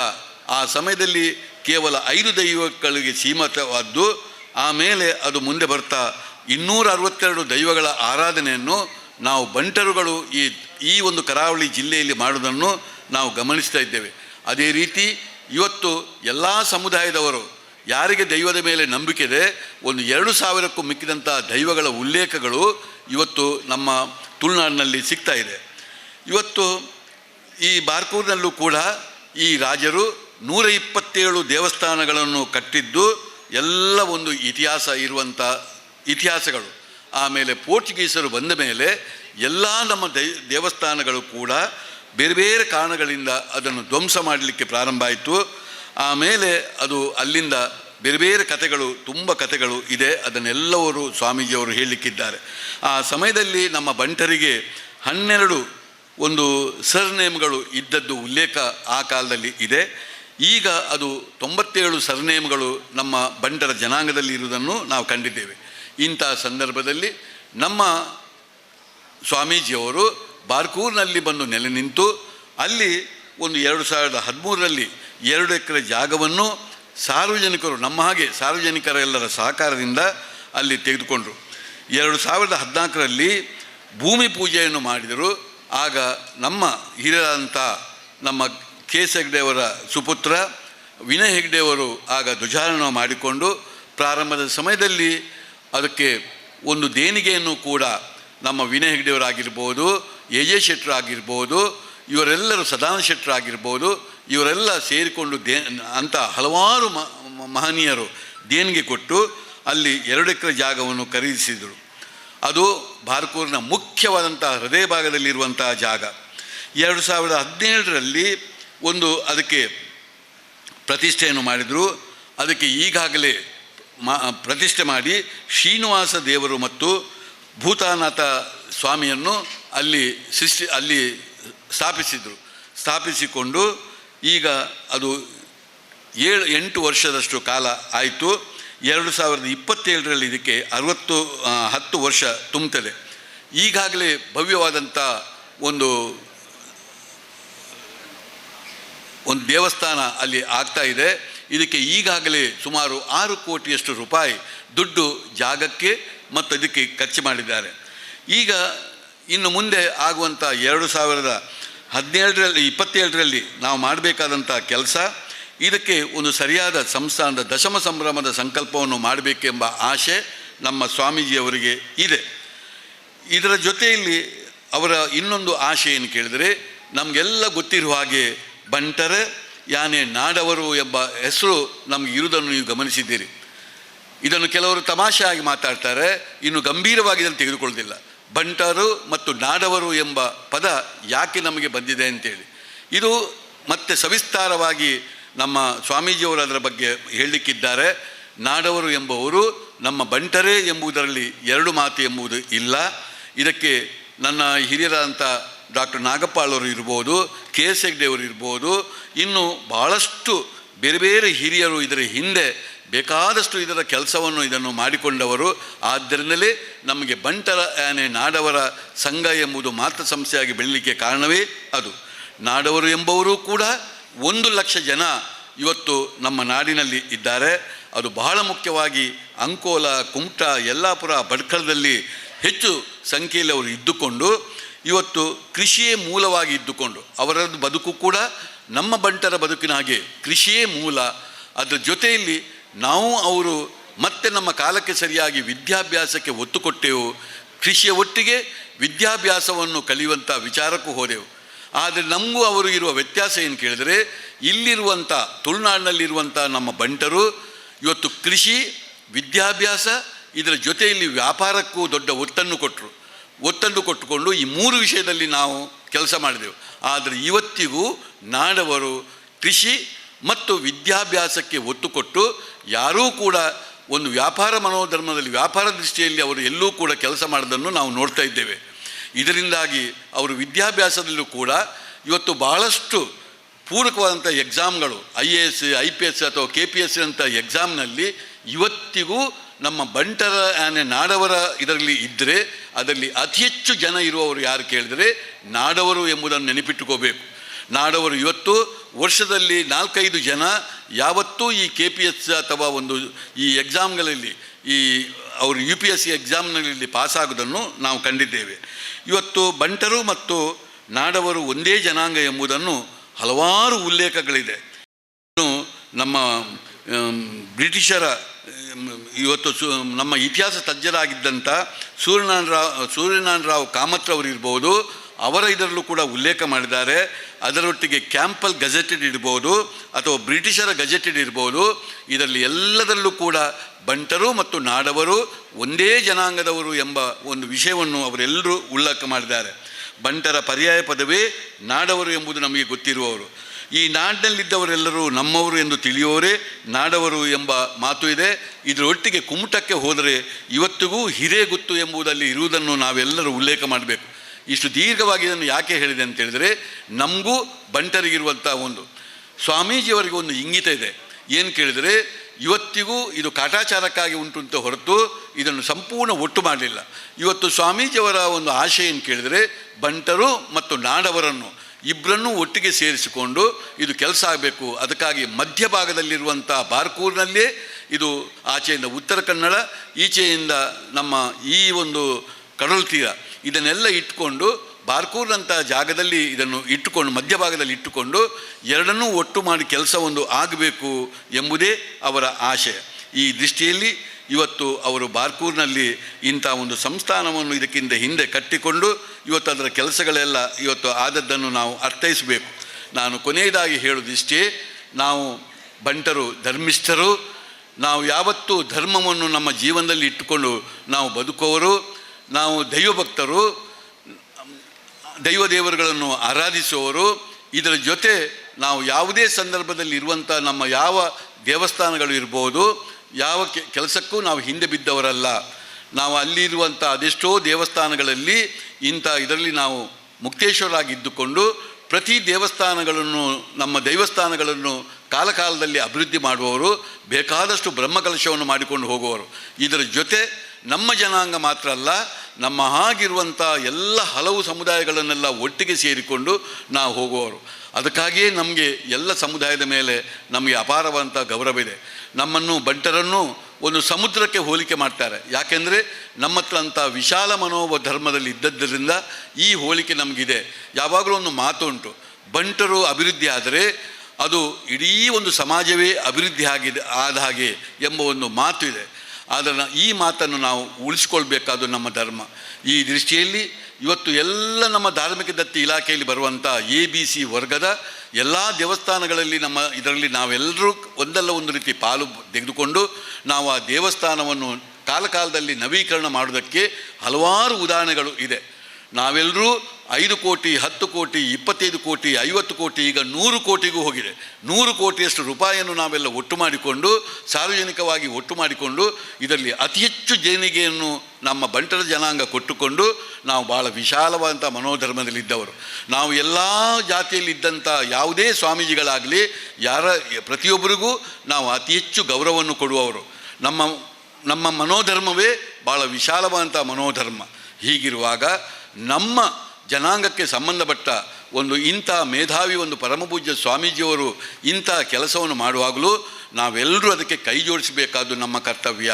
ಆ ಸಮಯದಲ್ಲಿ ಕೇವಲ ಐದು ದೈವಗಳಿಗೆ ಸೀಮಿತವಾದ್ದು, ಆಮೇಲೆ ಅದು ಮುಂದೆ ಬರ್ತಾ ಇನ್ನೂರ ಅರವತ್ತೆರಡು ದೈವಗಳ ಆರಾಧನೆಯನ್ನು ನಾವು ಬಂಟರುಗಳು ಈ ಈ ಒಂದು ಕರಾವಳಿ ಜಿಲ್ಲೆಯಲ್ಲಿ ಮಾಡುವುದನ್ನು ನಾವು ಗಮನಿಸ್ತಾ ಇದ್ದೇವೆ. ಅದೇ ರೀತಿ ಇವತ್ತು ಎಲ್ಲ ಸಮುದಾಯದವರು ಯಾರಿಗೆ ದೈವದ ಮೇಲೆ ನಂಬಿಕೆ ಇದೆ, ಒಂದು ಎರಡು ಸಾವಿರಕ್ಕೂ ಮಿಕ್ಕಿದಂಥ ದೈವಗಳ ಉಲ್ಲೇಖಗಳು ಇವತ್ತು ನಮ್ಮ ತುಳುನಾಡಿನಲ್ಲಿ ಸಿಗ್ತಾ ಇದೆ. ಇವತ್ತು ಈ ಬಾರ್ಕೂರಿನಲ್ಲೂ ಕೂಡ ಈ ರಾಜರು ನೂರ ಇಪ್ಪತ್ತೇಳು ದೇವಸ್ಥಾನಗಳನ್ನು ಕಟ್ಟಿದ್ದು, ಎಲ್ಲ ಒಂದು ಇತಿಹಾಸ ಇರುವಂಥ ಇತಿಹಾಸಗಳು. ಆಮೇಲೆ ಪೋರ್ಚುಗೀಸರು ಬಂದ ಮೇಲೆ ಎಲ್ಲ ನಮ್ಮ ದೈ, ದೇವಸ್ಥಾನಗಳು ಕೂಡ ಬೇರೆ ಬೇರೆ ಕಾರಣಗಳಿಂದ ಅದನ್ನು ಧ್ವಂಸ ಮಾಡಲಿಕ್ಕೆ ಪ್ರಾರಂಭ ಆಯಿತು. ಆಮೇಲೆ ಅದು ಅಲ್ಲಿಂದ ಬೇರೆ ಬೇರೆ ಕಥೆಗಳು, ತುಂಬ ಕಥೆಗಳು ಇದೆ. ಅದನ್ನೆಲ್ಲವರು ಸ್ವಾಮೀಜಿಯವರು ಹೇಳಲಿಕ್ಕಿದ್ದಾರೆ. ಆ ಸಮಯದಲ್ಲಿ ನಮ್ಮ ಬಂಟರಿಗೆ ಹನ್ನೆರಡು ಒಂದು ಸರ್ನೇಮ್ಗಳು ಇದ್ದದ್ದು ಉಲ್ಲೇಖ ಆ ಕಾಲದಲ್ಲಿ ಇದೆ. ಈಗ ಅದು ತೊಂಬತ್ತೇಳು ಸರ್ನೇಮ್ಗಳು ನಮ್ಮ ಬಂಟರ ಜನಾಂಗದಲ್ಲಿ ಇರುವುದನ್ನು ನಾವು ಕಂಡಿದ್ದೇವೆ. ಇಂಥ ಸಂದರ್ಭದಲ್ಲಿ ನಮ್ಮ ಸ್ವಾಮೀಜಿಯವರು ಬಾರ್ಕೂರ್ನಲ್ಲಿ ಬಂದು ನೆಲೆ ನಿಂತು ಅಲ್ಲಿ ಒಂದು ಎರಡು ಸಾವಿರದ ಹದಿಮೂರರಲ್ಲಿ ಎರಡು ಎಕರೆ ಜಾಗವನ್ನು ಸಾರ್ವಜನಿಕರು, ನಮ್ಮ ಹಾಗೆ ಸಾರ್ವಜನಿಕರೆಲ್ಲರ ಸಹಕಾರದಿಂದ ಅಲ್ಲಿ ತೆಗೆದುಕೊಂಡರು. ಎರಡು ಸಾವಿರದ ಹದಿನಾಲ್ಕರಲ್ಲಿ ಭೂಮಿ ಪೂಜೆಯನ್ನು ಮಾಡಿದರು. ಆಗ ನಮ್ಮ ಹಿರಿಯರಾದಂಥ ನಮ್ಮ ಕೆ ಎಸ್ ಹೆಗ್ಡೆಯವರ ಸುಪುತ್ರ ವಿನಯ್ ಹೆಗ್ಡೆಯವರು ಆಗ ಧ್ವಜಾರೋಹಣ ಮಾಡಿಕೊಂಡು ಪ್ರಾರಂಭದ ಸಮಯದಲ್ಲಿ ಅದಕ್ಕೆ ಒಂದು ದೇಣಿಗೆಯನ್ನು ಕೂಡ ನಮ್ಮ ವಿನಯ್ ಹೆಗ್ಡೆಯವರಾಗಿರ್ಬೋದು ಎ ಜೆ ಶೆಟ್ಟರಾಗಿರ್ಬೋದು ಇವರೆಲ್ಲರೂ ಸದಾನಂದ ಶೆಟ್ಟರ್ ಆಗಿರ್ಬೋದು ಇವರೆಲ್ಲ ಸೇರಿಕೊಂಡು ದೇ, ಅಂತ ಹಲವಾರು ಮಹನೀಯರು ದೇಣಿಗೆ ಕೊಟ್ಟು ಅಲ್ಲಿ ಎರಡು ಎಕರೆ ಜಾಗವನ್ನು ಖರೀದಿಸಿದರು. ಅದು ಬಾರ್ಕೂರಿನ ಮುಖ್ಯವಾದಂಥ ಹೃದಯ ಭಾಗದಲ್ಲಿರುವಂತಹ ಜಾಗ. ಎರಡು ಸಾವಿರದ ಹದಿನೇಳರಲ್ಲಿ ಒಂದು ಅದಕ್ಕೆ ಪ್ರತಿಷ್ಠೆಯನ್ನು ಮಾಡಿದರು. ಅದಕ್ಕೆ ಈಗಾಗಲೇ ಮಾ, ಪ್ರತಿಷ್ಠೆ ಮಾಡಿ ಶ್ರೀನಿವಾಸ ದೇವರು ಮತ್ತು ಭೂತಾನಾಥ ಸ್ವಾಮಿಯನ್ನು ಅಲ್ಲಿ ಸೃಷ್ಟಿ, ಅಲ್ಲಿ ಸ್ಥಾಪಿಸಿದರು. ಸ್ಥಾಪಿಸಿಕೊಂಡು ಈಗ ಅದು ಏಳು, ಎಂಟು ವರ್ಷದಷ್ಟು ಕಾಲ ಆಯಿತು. ಎರಡು ಸಾವಿರದ ಇಪ್ಪತ್ತೇಳರಲ್ಲಿ ಇದಕ್ಕೆ ಅರವತ್ತು ಹತ್ತು ವರ್ಷ ತುಂಬುತ್ತದೆ. ಈಗಾಗಲೇ ಭವ್ಯವಾದಂಥ ಒಂದು ಒಂದು ದೇವಸ್ಥಾನ ಅಲ್ಲಿ ಆಗ್ತಾ ಇದೆ. ಇದಕ್ಕೆ ಈಗಾಗಲೇ ಸುಮಾರು ಆರು ಕೋಟಿಯಷ್ಟು ರೂಪಾಯಿ ದುಡ್ಡು ಜಾಗಕ್ಕೆ ಮತ್ತು ಅದಕ್ಕೆ ಖರ್ಚು ಮಾಡಿದ್ದಾರೆ. ಈಗ ಇನ್ನು ಮುಂದೆ ಆಗುವಂಥ ಎರಡು ಸಾವಿರದ ಹದಿನೇಳರಲ್ಲಿ, ಇಪ್ಪತ್ತೇಳರಲ್ಲಿ ನಾವು ಮಾಡಬೇಕಾದಂಥ ಕೆಲಸ, ಇದಕ್ಕೆ ಒಂದು ಸರಿಯಾದ ಸಂಸ್ಥಾನದ ದಶಮ ಸಂಭ್ರಮದ ಸಂಕಲ್ಪವನ್ನು ಮಾಡಬೇಕೆಂಬ ಆಶೆ ನಮ್ಮ ಸ್ವಾಮೀಜಿಯವರಿಗೆ ಇದೆ. ಇದರ ಜೊತೆಯಲ್ಲಿ ಅವರ ಇನ್ನೊಂದು ಆಶೆ ಏನು ಕೇಳಿದರೆ, ನಮಗೆಲ್ಲ ಗೊತ್ತಿರುವ ಹಾಗೆ ಬಂಟರ, ಯಾನೆ ನಾಡವರು ಎಂಬ ಹೆಸರು ನಮಗೆ ಇರುವುದನ್ನು ನೀವು ಗಮನಿಸಿದ್ದೀರಿ. ಇದನ್ನು ಕೆಲವರು ತಮಾಷೆಯಾಗಿ ಮಾತಾಡ್ತಾರೆ, ಇನ್ನು ಗಂಭೀರವಾಗಿ ಇದನ್ನು ತೆಗೆದುಕೊಳ್ಳೋದಿಲ್ಲ. ಬಂಟರು ಮತ್ತು ನಾಡವರು ಎಂಬ ಪದ ಯಾಕೆ ನಮಗೆ ಬಂದಿದೆ ಅಂತೇಳಿ. ಇದು ಮತ್ತೆ ಸವಿಸ್ತಾರವಾಗಿ ನಮ್ಮ ಸ್ವಾಮೀಜಿಯವರು ಅದರ ಬಗ್ಗೆ ಹೇಳಲಿಕ್ಕಿದ್ದಾರೆ. ನಾಡವರು ಎಂಬುವರು ನಮ್ಮ ಬಂಟರೇ ಎಂಬುದರಲ್ಲಿ ಎರಡು ಮಾತು ಎಂಬುದು ಇಲ್ಲ. ಇದಕ್ಕೆ ನನ್ನ ಹಿರಿಯರಾದಂಥ ಡಾಕ್ಟರ್ ನಾಗಪ್ಪಾಳವರು ಇರ್ಬೋದು, ಕೆ ಎಸ್ ಹೆಗ್ಡೆಯವರು ಇರ್ಬೋದು, ಇನ್ನು ಭಾಳಷ್ಟು ಬೇರೆ ಬೇರೆ ಹಿರಿಯರು ಇದರ ಹಿಂದೆ ಬೇಕಾದಷ್ಟು ಇದರ ಕೆಲಸವನ್ನು ಇದನ್ನು ಮಾಡಿಕೊಂಡವರು. ಆದ್ದರಿಂದಲೇ ನಮಗೆ ಬಂಟರ ಆನೆ ನಾಡವರ ಸಂಘ ಎಂಬುದು ಮಾತೃ ಸಂಸ್ಥೆಯಾಗಿ ಬೆಳೀಲಿಕ್ಕೆ ಕಾರಣವೇ ಅದು. ನಾಡವರು ಎಂಬವರು ಕೂಡ ಒಂದು ಲಕ್ಷ ಜನ ಇವತ್ತು ನಮ್ಮ ನಾಡಿನಲ್ಲಿ ಇದ್ದಾರೆ. ಅದು ಬಹಳ ಮುಖ್ಯವಾಗಿ ಅಂಕೋಲ, ಕುಮಟ, ಯಲ್ಲಾಪುರ, ಭಟ್ಕಳದಲ್ಲಿ ಹೆಚ್ಚು ಸಂಖ್ಯೆಯಲ್ಲಿ ಅವರು ಇದ್ದುಕೊಂಡು, ಇವತ್ತು ಕೃಷಿಯೇ ಮೂಲವಾಗಿ ಇದ್ದುಕೊಂಡು ಅವರ ಬದುಕು ಕೂಡ ನಮ್ಮ ಬಂಟರ ಬದುಕಿನ ಹಾಗೆ ಕೃಷಿಯೇ ಮೂಲ. ಅದರ ಜೊತೆಯಲ್ಲಿ ನಾವು ಅವರು ಮತ್ತೆ ನಮ್ಮ ಕಾಲಕ್ಕೆ ಸರಿಯಾಗಿ ವಿದ್ಯಾಭ್ಯಾಸಕ್ಕೆ ಒತ್ತು ಕೊಟ್ಟೆವು, ಕೃಷಿಯ ಒಟ್ಟಿಗೆ ವಿದ್ಯಾಭ್ಯಾಸವನ್ನು ಕಲಿಯುವಂಥ ವಿಚಾರಕ್ಕೂ ಹೋದೆವು. ಆದರೆ ನಮಗೂ ಅವರು ಇರುವ ವ್ಯತ್ಯಾಸ ಏನು ಕೇಳಿದರೆ ಇಲ್ಲಿರುವಂಥ ತುಳುನಾಡಿನಲ್ಲಿರುವಂಥ ನಮ್ಮ ಬಂಟರು, ಇವತ್ತು ಕೃಷಿ, ವಿದ್ಯಾಭ್ಯಾಸ, ಇದರ ಜೊತೆಯಲ್ಲಿ ವ್ಯಾಪಾರಕ್ಕೂ ದೊಡ್ಡ ಒತ್ತನ್ನು ಕೊಟ್ಟರು ಒತ್ತನ್ನು ಕೊಟ್ಟುಕೊಂಡು ಈ ಮೂರು ವಿಷಯದಲ್ಲಿ ನಾವು ಕೆಲಸ ಮಾಡಿದೆವು. ಆದರೆ ಇವತ್ತಿಗೂ ನಾಡವರು ಕೃಷಿ ಮತ್ತು ವಿದ್ಯಾಭ್ಯಾಸಕ್ಕೆ ಒತ್ತು ಕೊಟ್ಟು ಯಾರೂ ಕೂಡ ಒಂದು ವ್ಯಾಪಾರ ಮನೋಧರ್ಮದಲ್ಲಿ, ವ್ಯಾಪಾರ ದೃಷ್ಟಿಯಲ್ಲಿ ಅವರು ಎಲ್ಲೂ ಕೂಡ ಕೆಲಸ ಮಾಡೋದನ್ನು ನಾವು ನೋಡ್ತಾ ಇದ್ದೇವೆ. ಇದರಿಂದಾಗಿ ಅವರು ವಿದ್ಯಾಭ್ಯಾಸದಲ್ಲೂ ಕೂಡ ಇವತ್ತು ಬಹಳಷ್ಟು ಪೂರಕವಾದಂಥ ಎಕ್ಸಾಮ್ಗಳು, I A S, I P S ಅಥವಾ ಕೆ ಪಿ ಎಸ್ ಅಂತ ಎಕ್ಸಾಮ್ನಲ್ಲಿ ಇವತ್ತಿಗೂ ನಮ್ಮ ಬಂಟರ ಆನೆ ನಾಡವರ ಇದರಲ್ಲಿ ಇದ್ದರೆ ಅದರಲ್ಲಿ ಅತಿ ಹೆಚ್ಚು ಜನ ಇರುವವರು ಯಾರು ಕೇಳಿದರೆ ನಾಡವರು ಎಂಬುದನ್ನು ನೆನಪಿಟ್ಟುಕೋಬೇಕು. ನಾಡವರು ಇವತ್ತು ವರ್ಷದಲ್ಲಿ ನಾಲ್ಕೈದು ಜನ, ಯಾವತ್ತೂ ಈ ಕೆ ಪಿ ಎಸ್ ಅಥವಾ ಒಂದು ಈ ಎಕ್ಸಾಮ್ಗಳಲ್ಲಿ ಈ ಅವರು ಯು ಪಿ ಎಸ್ ಸಿ ಎಕ್ಸಾಮ್ನಲ್ಲಿ ಪಾಸಾಗೋದನ್ನು ನಾವು ಕಂಡಿದ್ದೇವೆ. ಇವತ್ತು ಬಂಟರು ಮತ್ತು ನಾಡವರು ಒಂದೇ ಜನಾಂಗ ಎಂಬುದನ್ನು ಹಲವಾರು ಉಲ್ಲೇಖಗಳಿದೆ. ನಮ್ಮ ಬ್ರಿಟಿಷರ ಇವತ್ತು ಸು, ನಮ್ಮ ಇತಿಹಾಸ ತಜ್ಞರಾಗಿದ್ದಂಥ ಸೂರ್ಯನಾರಾಯಣ ರಾವ್ ಸೂರ್ಯನಾರಾಯಣ ರಾವ್ ಕಾಮತ್ರವರು ಇರ್ಬೋದು ಅವರ ಇದರಲ್ಲೂ ಕೂಡ ಉಲ್ಲೇಖ ಮಾಡಿದ್ದಾರೆ. ಅದರೊಟ್ಟಿಗೆ ಕ್ಯಾಂಪಲ್ ಗಜೆಟೆಡ್ ಇರ್ಬೋದು ಅಥವಾ ಬ್ರಿಟಿಷರ ಗಜೆಟೆಡ್ ಇರ್ಬೋದು. ಇದರಲ್ಲಿ ಎಲ್ಲದರಲ್ಲೂ ಕೂಡ ಬಂಟರು ಮತ್ತು ನಾಡವರು ಒಂದೇ ಜನಾಂಗದವರು ಎಂಬ ಒಂದು ವಿಷಯವನ್ನು ಅವರೆಲ್ಲರೂ ಉಲ್ಲೇಖ ಮಾಡಿದ್ದಾರೆ. ಬಂಟರ ಪರ್ಯಾಯ ಪದವೇ, ನಾಡವರು ಎಂಬುದು ನಮಗೆ ಗೊತ್ತಿರುವವರು. ಈ ನಾಡಿನಲ್ಲಿದ್ದವರೆಲ್ಲರೂ ನಮ್ಮವರು ಎಂದು ತಿಳಿಯೋರೇ ನಾಡವರು ಎಂಬ ಮಾತು ಇದೆ. ಇದರೊಟ್ಟಿಗೆ ಕುಮಟಕ್ಕೆ ಹೋದರೆ ಇವತ್ತಿಗೂ ಹಿರೇಗುತ್ತು ಎಂಬುದಲ್ಲಿ ಇರುವುದನ್ನು ನಾವೆಲ್ಲರೂ ಉಲ್ಲೇಖ ಮಾಡಬೇಕು. ಇಷ್ಟು ದೀರ್ಘವಾಗಿ ಇದನ್ನು ಯಾಕೆ ಹೇಳಿದೆ ಅಂತ ಹೇಳಿದರೆ ನಮಗೂ ಬಂಟರಿಗಿರುವಂಥ ಒಂದು ಸ್ವಾಮೀಜಿಯವರಿಗೆ ಒಂದು ಇಂಗಿತ ಇದೆ. ಏನು ಕೇಳಿದರೆ ಇವತ್ತಿಗೂ ಇದು ಕಾಟಾಚಾರಕ್ಕಾಗಿ ಉಂಟು ಅಂತ ಹೊರತು ಇದನ್ನು ಸಂಪೂರ್ಣ ಒಟ್ಟು ಮಾಡಲಿಲ್ಲ. ಇವತ್ತು ಸ್ವಾಮೀಜಿಯವರ ಒಂದು ಆಶಯ ಏನು ಕೇಳಿದರೆ ಬಂಟರು ಮತ್ತು ನಾಡವರನ್ನು ಇಬ್ಬರನ್ನೂ ಒಟ್ಟಿಗೆ ಸೇರಿಸಿಕೊಂಡು ಇದು ಕೆಲಸ ಆಗಬೇಕು. ಅದಕ್ಕಾಗಿ ಮಧ್ಯಭಾಗದಲ್ಲಿರುವಂಥ ಬಾರ್ಕೂರಿನಲ್ಲೇ ಇದು ಆಚೆಯಿಂದ ಉತ್ತರ ಕನ್ನಡ, ಈಚೆಯಿಂದ ನಮ್ಮ ಈ ಒಂದು ಕಡಲು ತೀರ ಇದನ್ನೆಲ್ಲ ಇಟ್ಕೊಂಡು ಬಾರ್ಕೂರ್ನಂಥ ಜಾಗದಲ್ಲಿ ಇದನ್ನು ಇಟ್ಟುಕೊಂಡು ಮಧ್ಯಭಾಗದಲ್ಲಿ ಇಟ್ಟುಕೊಂಡು ಎರಡನ್ನೂ ಒಟ್ಟು ಮಾಡಿ ಕೆಲಸ ಒಂದು ಆಗಬೇಕು ಎಂಬುದೇ ಅವರ ಆಶಯ ಈ ದೃಷ್ಟಿಯಲ್ಲಿ ಇವತ್ತು ಅವರು ಬಾರ್ಕೂರ್ನಲ್ಲಿ ಇಂಥ ಒಂದು ಸಂಸ್ಥಾನವನ್ನು ಇದಕ್ಕಿಂತ ಹಿಂದೆ ಕಟ್ಟಿಕೊಂಡು ಇವತ್ತು ಅದರ ಕೆಲಸಗಳೆಲ್ಲ ಇವತ್ತು ಆದದ್ದನ್ನು ನಾವು ಅರ್ಥೈಸಬೇಕು. ನಾನು ಕೊನೆಯದಾಗಿ ಹೇಳೋದಿಷ್ಟೇ ನಾವು ಬಂಟರು, ಧರ್ಮಿಷ್ಠರು, ನಾವು ಯಾವತ್ತೂ ಧರ್ಮವನ್ನು ನಮ್ಮ ಜೀವನದಲ್ಲಿ ಇಟ್ಟುಕೊಂಡು ನಾವು ಬದುಕುವವರು ನಾವು ದೈವಭಕ್ತರು, ದೈವ ದೇವರುಗಳನ್ನು ಆರಾಧಿಸುವವರು, ಇದರ ಜೊತೆ ನಾವು ಯಾವುದೇ ಸಂದರ್ಭದಲ್ಲಿ ಇರುವಂಥ ನಮ್ಮ ಯಾವ ದೇವಸ್ಥಾನಗಳು ಇರ್ಬೋದು, ಯಾವ ಕೆಲಸಕ್ಕೂ ನಾವು ಹಿಂದೆ ಬಿದ್ದವರಲ್ಲ. ನಾವು ಅಲ್ಲಿರುವಂಥ ಅದೆಷ್ಟೋ ದೇವಸ್ಥಾನಗಳಲ್ಲಿ ಇಂಥ ಇದರಲ್ಲಿ ನಾವು ಮುಕ್ತೇಶ್ವರಾಗಿದ್ದುಕೊಂಡು ಪ್ರತಿ ದೇವಸ್ಥಾನಗಳನ್ನು, ನಮ್ಮ ದೈವಸ್ಥಾನಗಳನ್ನು ಕಾಲಕಾಲದಲ್ಲಿ ಅಭಿವೃದ್ಧಿ ಮಾಡುವವರು, ಬೇಕಾದಷ್ಟು ಬ್ರಹ್ಮಕಲಶವನ್ನು ಮಾಡಿಕೊಂಡು ಹೋಗುವವರು. ಇದರ ಜೊತೆ ನಮ್ಮ ಜನಾಂಗ ಮಾತ್ರ ಅಲ್ಲ, ನಮ್ಮ ಹಾಗಿರುವಂಥ ಎಲ್ಲ ಹಲವು ಸಮುದಾಯಗಳನ್ನೆಲ್ಲ ಒಟ್ಟಿಗೆ ಸೇರಿಕೊಂಡು ನಾವು ಹೋಗುವವರು. ಅದಕ್ಕಾಗಿಯೇ ನಮಗೆ ಎಲ್ಲ ಸಮುದಾಯದ ಮೇಲೆ ನಮಗೆ ಅಪಾರವಾದಂಥ ಗೌರವ ಇದೆ. ನಮ್ಮನ್ನು ಬಂಟರನ್ನು ಒಂದು ಸಮುದ್ರಕ್ಕೆ ಹೋಲಿಕೆ ಮಾಡ್ತಾರೆ. ಯಾಕೆಂದರೆ ನಮ್ಮ ಹತ್ರ ಅಂಥ ವಿಶಾಲ ಮನೋಭ ಧರ್ಮದಲ್ಲಿ ಇದ್ದದ್ದರಿಂದ ಈ ಹೋಲಿಕೆ ನಮಗಿದೆ. ಯಾವಾಗಲೂ ಒಂದು ಮಾತು ಉಂಟು, ಬಂಟರು ಅಭಿವೃದ್ಧಿ ಆದರೆ ಅದು ಇಡೀ ಒಂದು ಸಮಾಜವೇ ಅಭಿವೃದ್ಧಿ ಆಗಿದೆ, ಆದ ಹಾಗೆ ಎಂಬ ಒಂದು ಮಾತು ಇದೆ. ಆದರೆ ಈ ಮಾತನ್ನು ನಾವು ಉಳಿಸ್ಕೊಳ್ಬೇಕಾದ್ದು ನಮ್ಮ ಧರ್ಮ. ಈ ದೃಷ್ಟಿಯಲ್ಲಿ ಇವತ್ತು ಎಲ್ಲ ನಮ್ಮ ಧಾರ್ಮಿಕ ದತ್ತಿ ಇಲಾಖೆಯಲ್ಲಿ ಬರುವಂಥ ಎ ಬಿ ಸಿ ವರ್ಗದ ಎಲ್ಲ ದೇವಸ್ಥಾನಗಳಲ್ಲಿ ನಮ್ಮ ಇದರಲ್ಲಿ ನಾವೆಲ್ಲರೂ ಒಂದಲ್ಲ ಒಂದು ರೀತಿ ಪಾಲು ತೆಗೆದುಕೊಂಡು ನಾವು ಆ ದೇವಸ್ಥಾನವನ್ನು ಕಾಲಕಾಲದಲ್ಲಿ ನವೀಕರಣ ಮಾಡೋದಕ್ಕೆ ಹಲವಾರು ಉದಾಹರಣೆಗಳು ಇದೆ. ನಾವೆಲ್ಲರೂ ಐದು ಕೋಟಿ, ಹತ್ತು ಕೋಟಿ, ಇಪ್ಪತ್ತೈದು ಕೋಟಿ, ಐವತ್ತು ಕೋಟಿ, ಈಗ ನೂರು ಕೋಟಿಗೂ ಹೋಗಿದೆ. ನೂರು ಕೋಟಿಯಷ್ಟು ರೂಪಾಯಿಯನ್ನು ನಾವೆಲ್ಲ ಒಟ್ಟು ಮಾಡಿಕೊಂಡು, ಸಾರ್ವಜನಿಕವಾಗಿ ಒಟ್ಟು ಮಾಡಿಕೊಂಡು, ಇದರಲ್ಲಿ ಅತಿ ಹೆಚ್ಚು ದೇಣಿಗೆಯನ್ನು ನಮ್ಮ ಬಂಟರ ಜನಾಂಗ ಕೊಟ್ಟುಕೊಂಡು ನಾವು ಭಾಳ ವಿಶಾಲವಾದಂಥ ಮನೋಧರ್ಮದಲ್ಲಿದ್ದವರು ನಾವು ಎಲ್ಲ ಜಾತಿಯಲ್ಲಿದ್ದಂಥ ಯಾವುದೇ ಸ್ವಾಮೀಜಿಗಳಾಗಲಿ, ಯಾರ, ಪ್ರತಿಯೊಬ್ಬರಿಗೂ ನಾವು ಅತಿ ಹೆಚ್ಚು ಗೌರವವನ್ನು ಕೊಡುವವರು. ನಮ್ಮ ನಮ್ಮ ಮನೋಧರ್ಮವೇ ಭಾಳ ವಿಶಾಲವಾದಂಥ ಮನೋಧರ್ಮ. ಹೀಗಿರುವಾಗ ನಮ್ಮ ಜನಾಂಗಕ್ಕೆ ಸಂಬಂಧಪಟ್ಟ ಒಂದು ಇಂಥ ಮೇಧಾವಿ, ಒಂದು ಪರಮಪೂಜ್ಯ ಸ್ವಾಮೀಜಿಯವರು ಇಂಥ ಕೆಲಸವನ್ನು ಮಾಡುವಾಗಲೂ ನಾವೆಲ್ಲರೂ ಅದಕ್ಕೆ ಕೈ ಜೋಡಿಸಬೇಕಾದ್ದು ನಮ್ಮ ಕರ್ತವ್ಯ.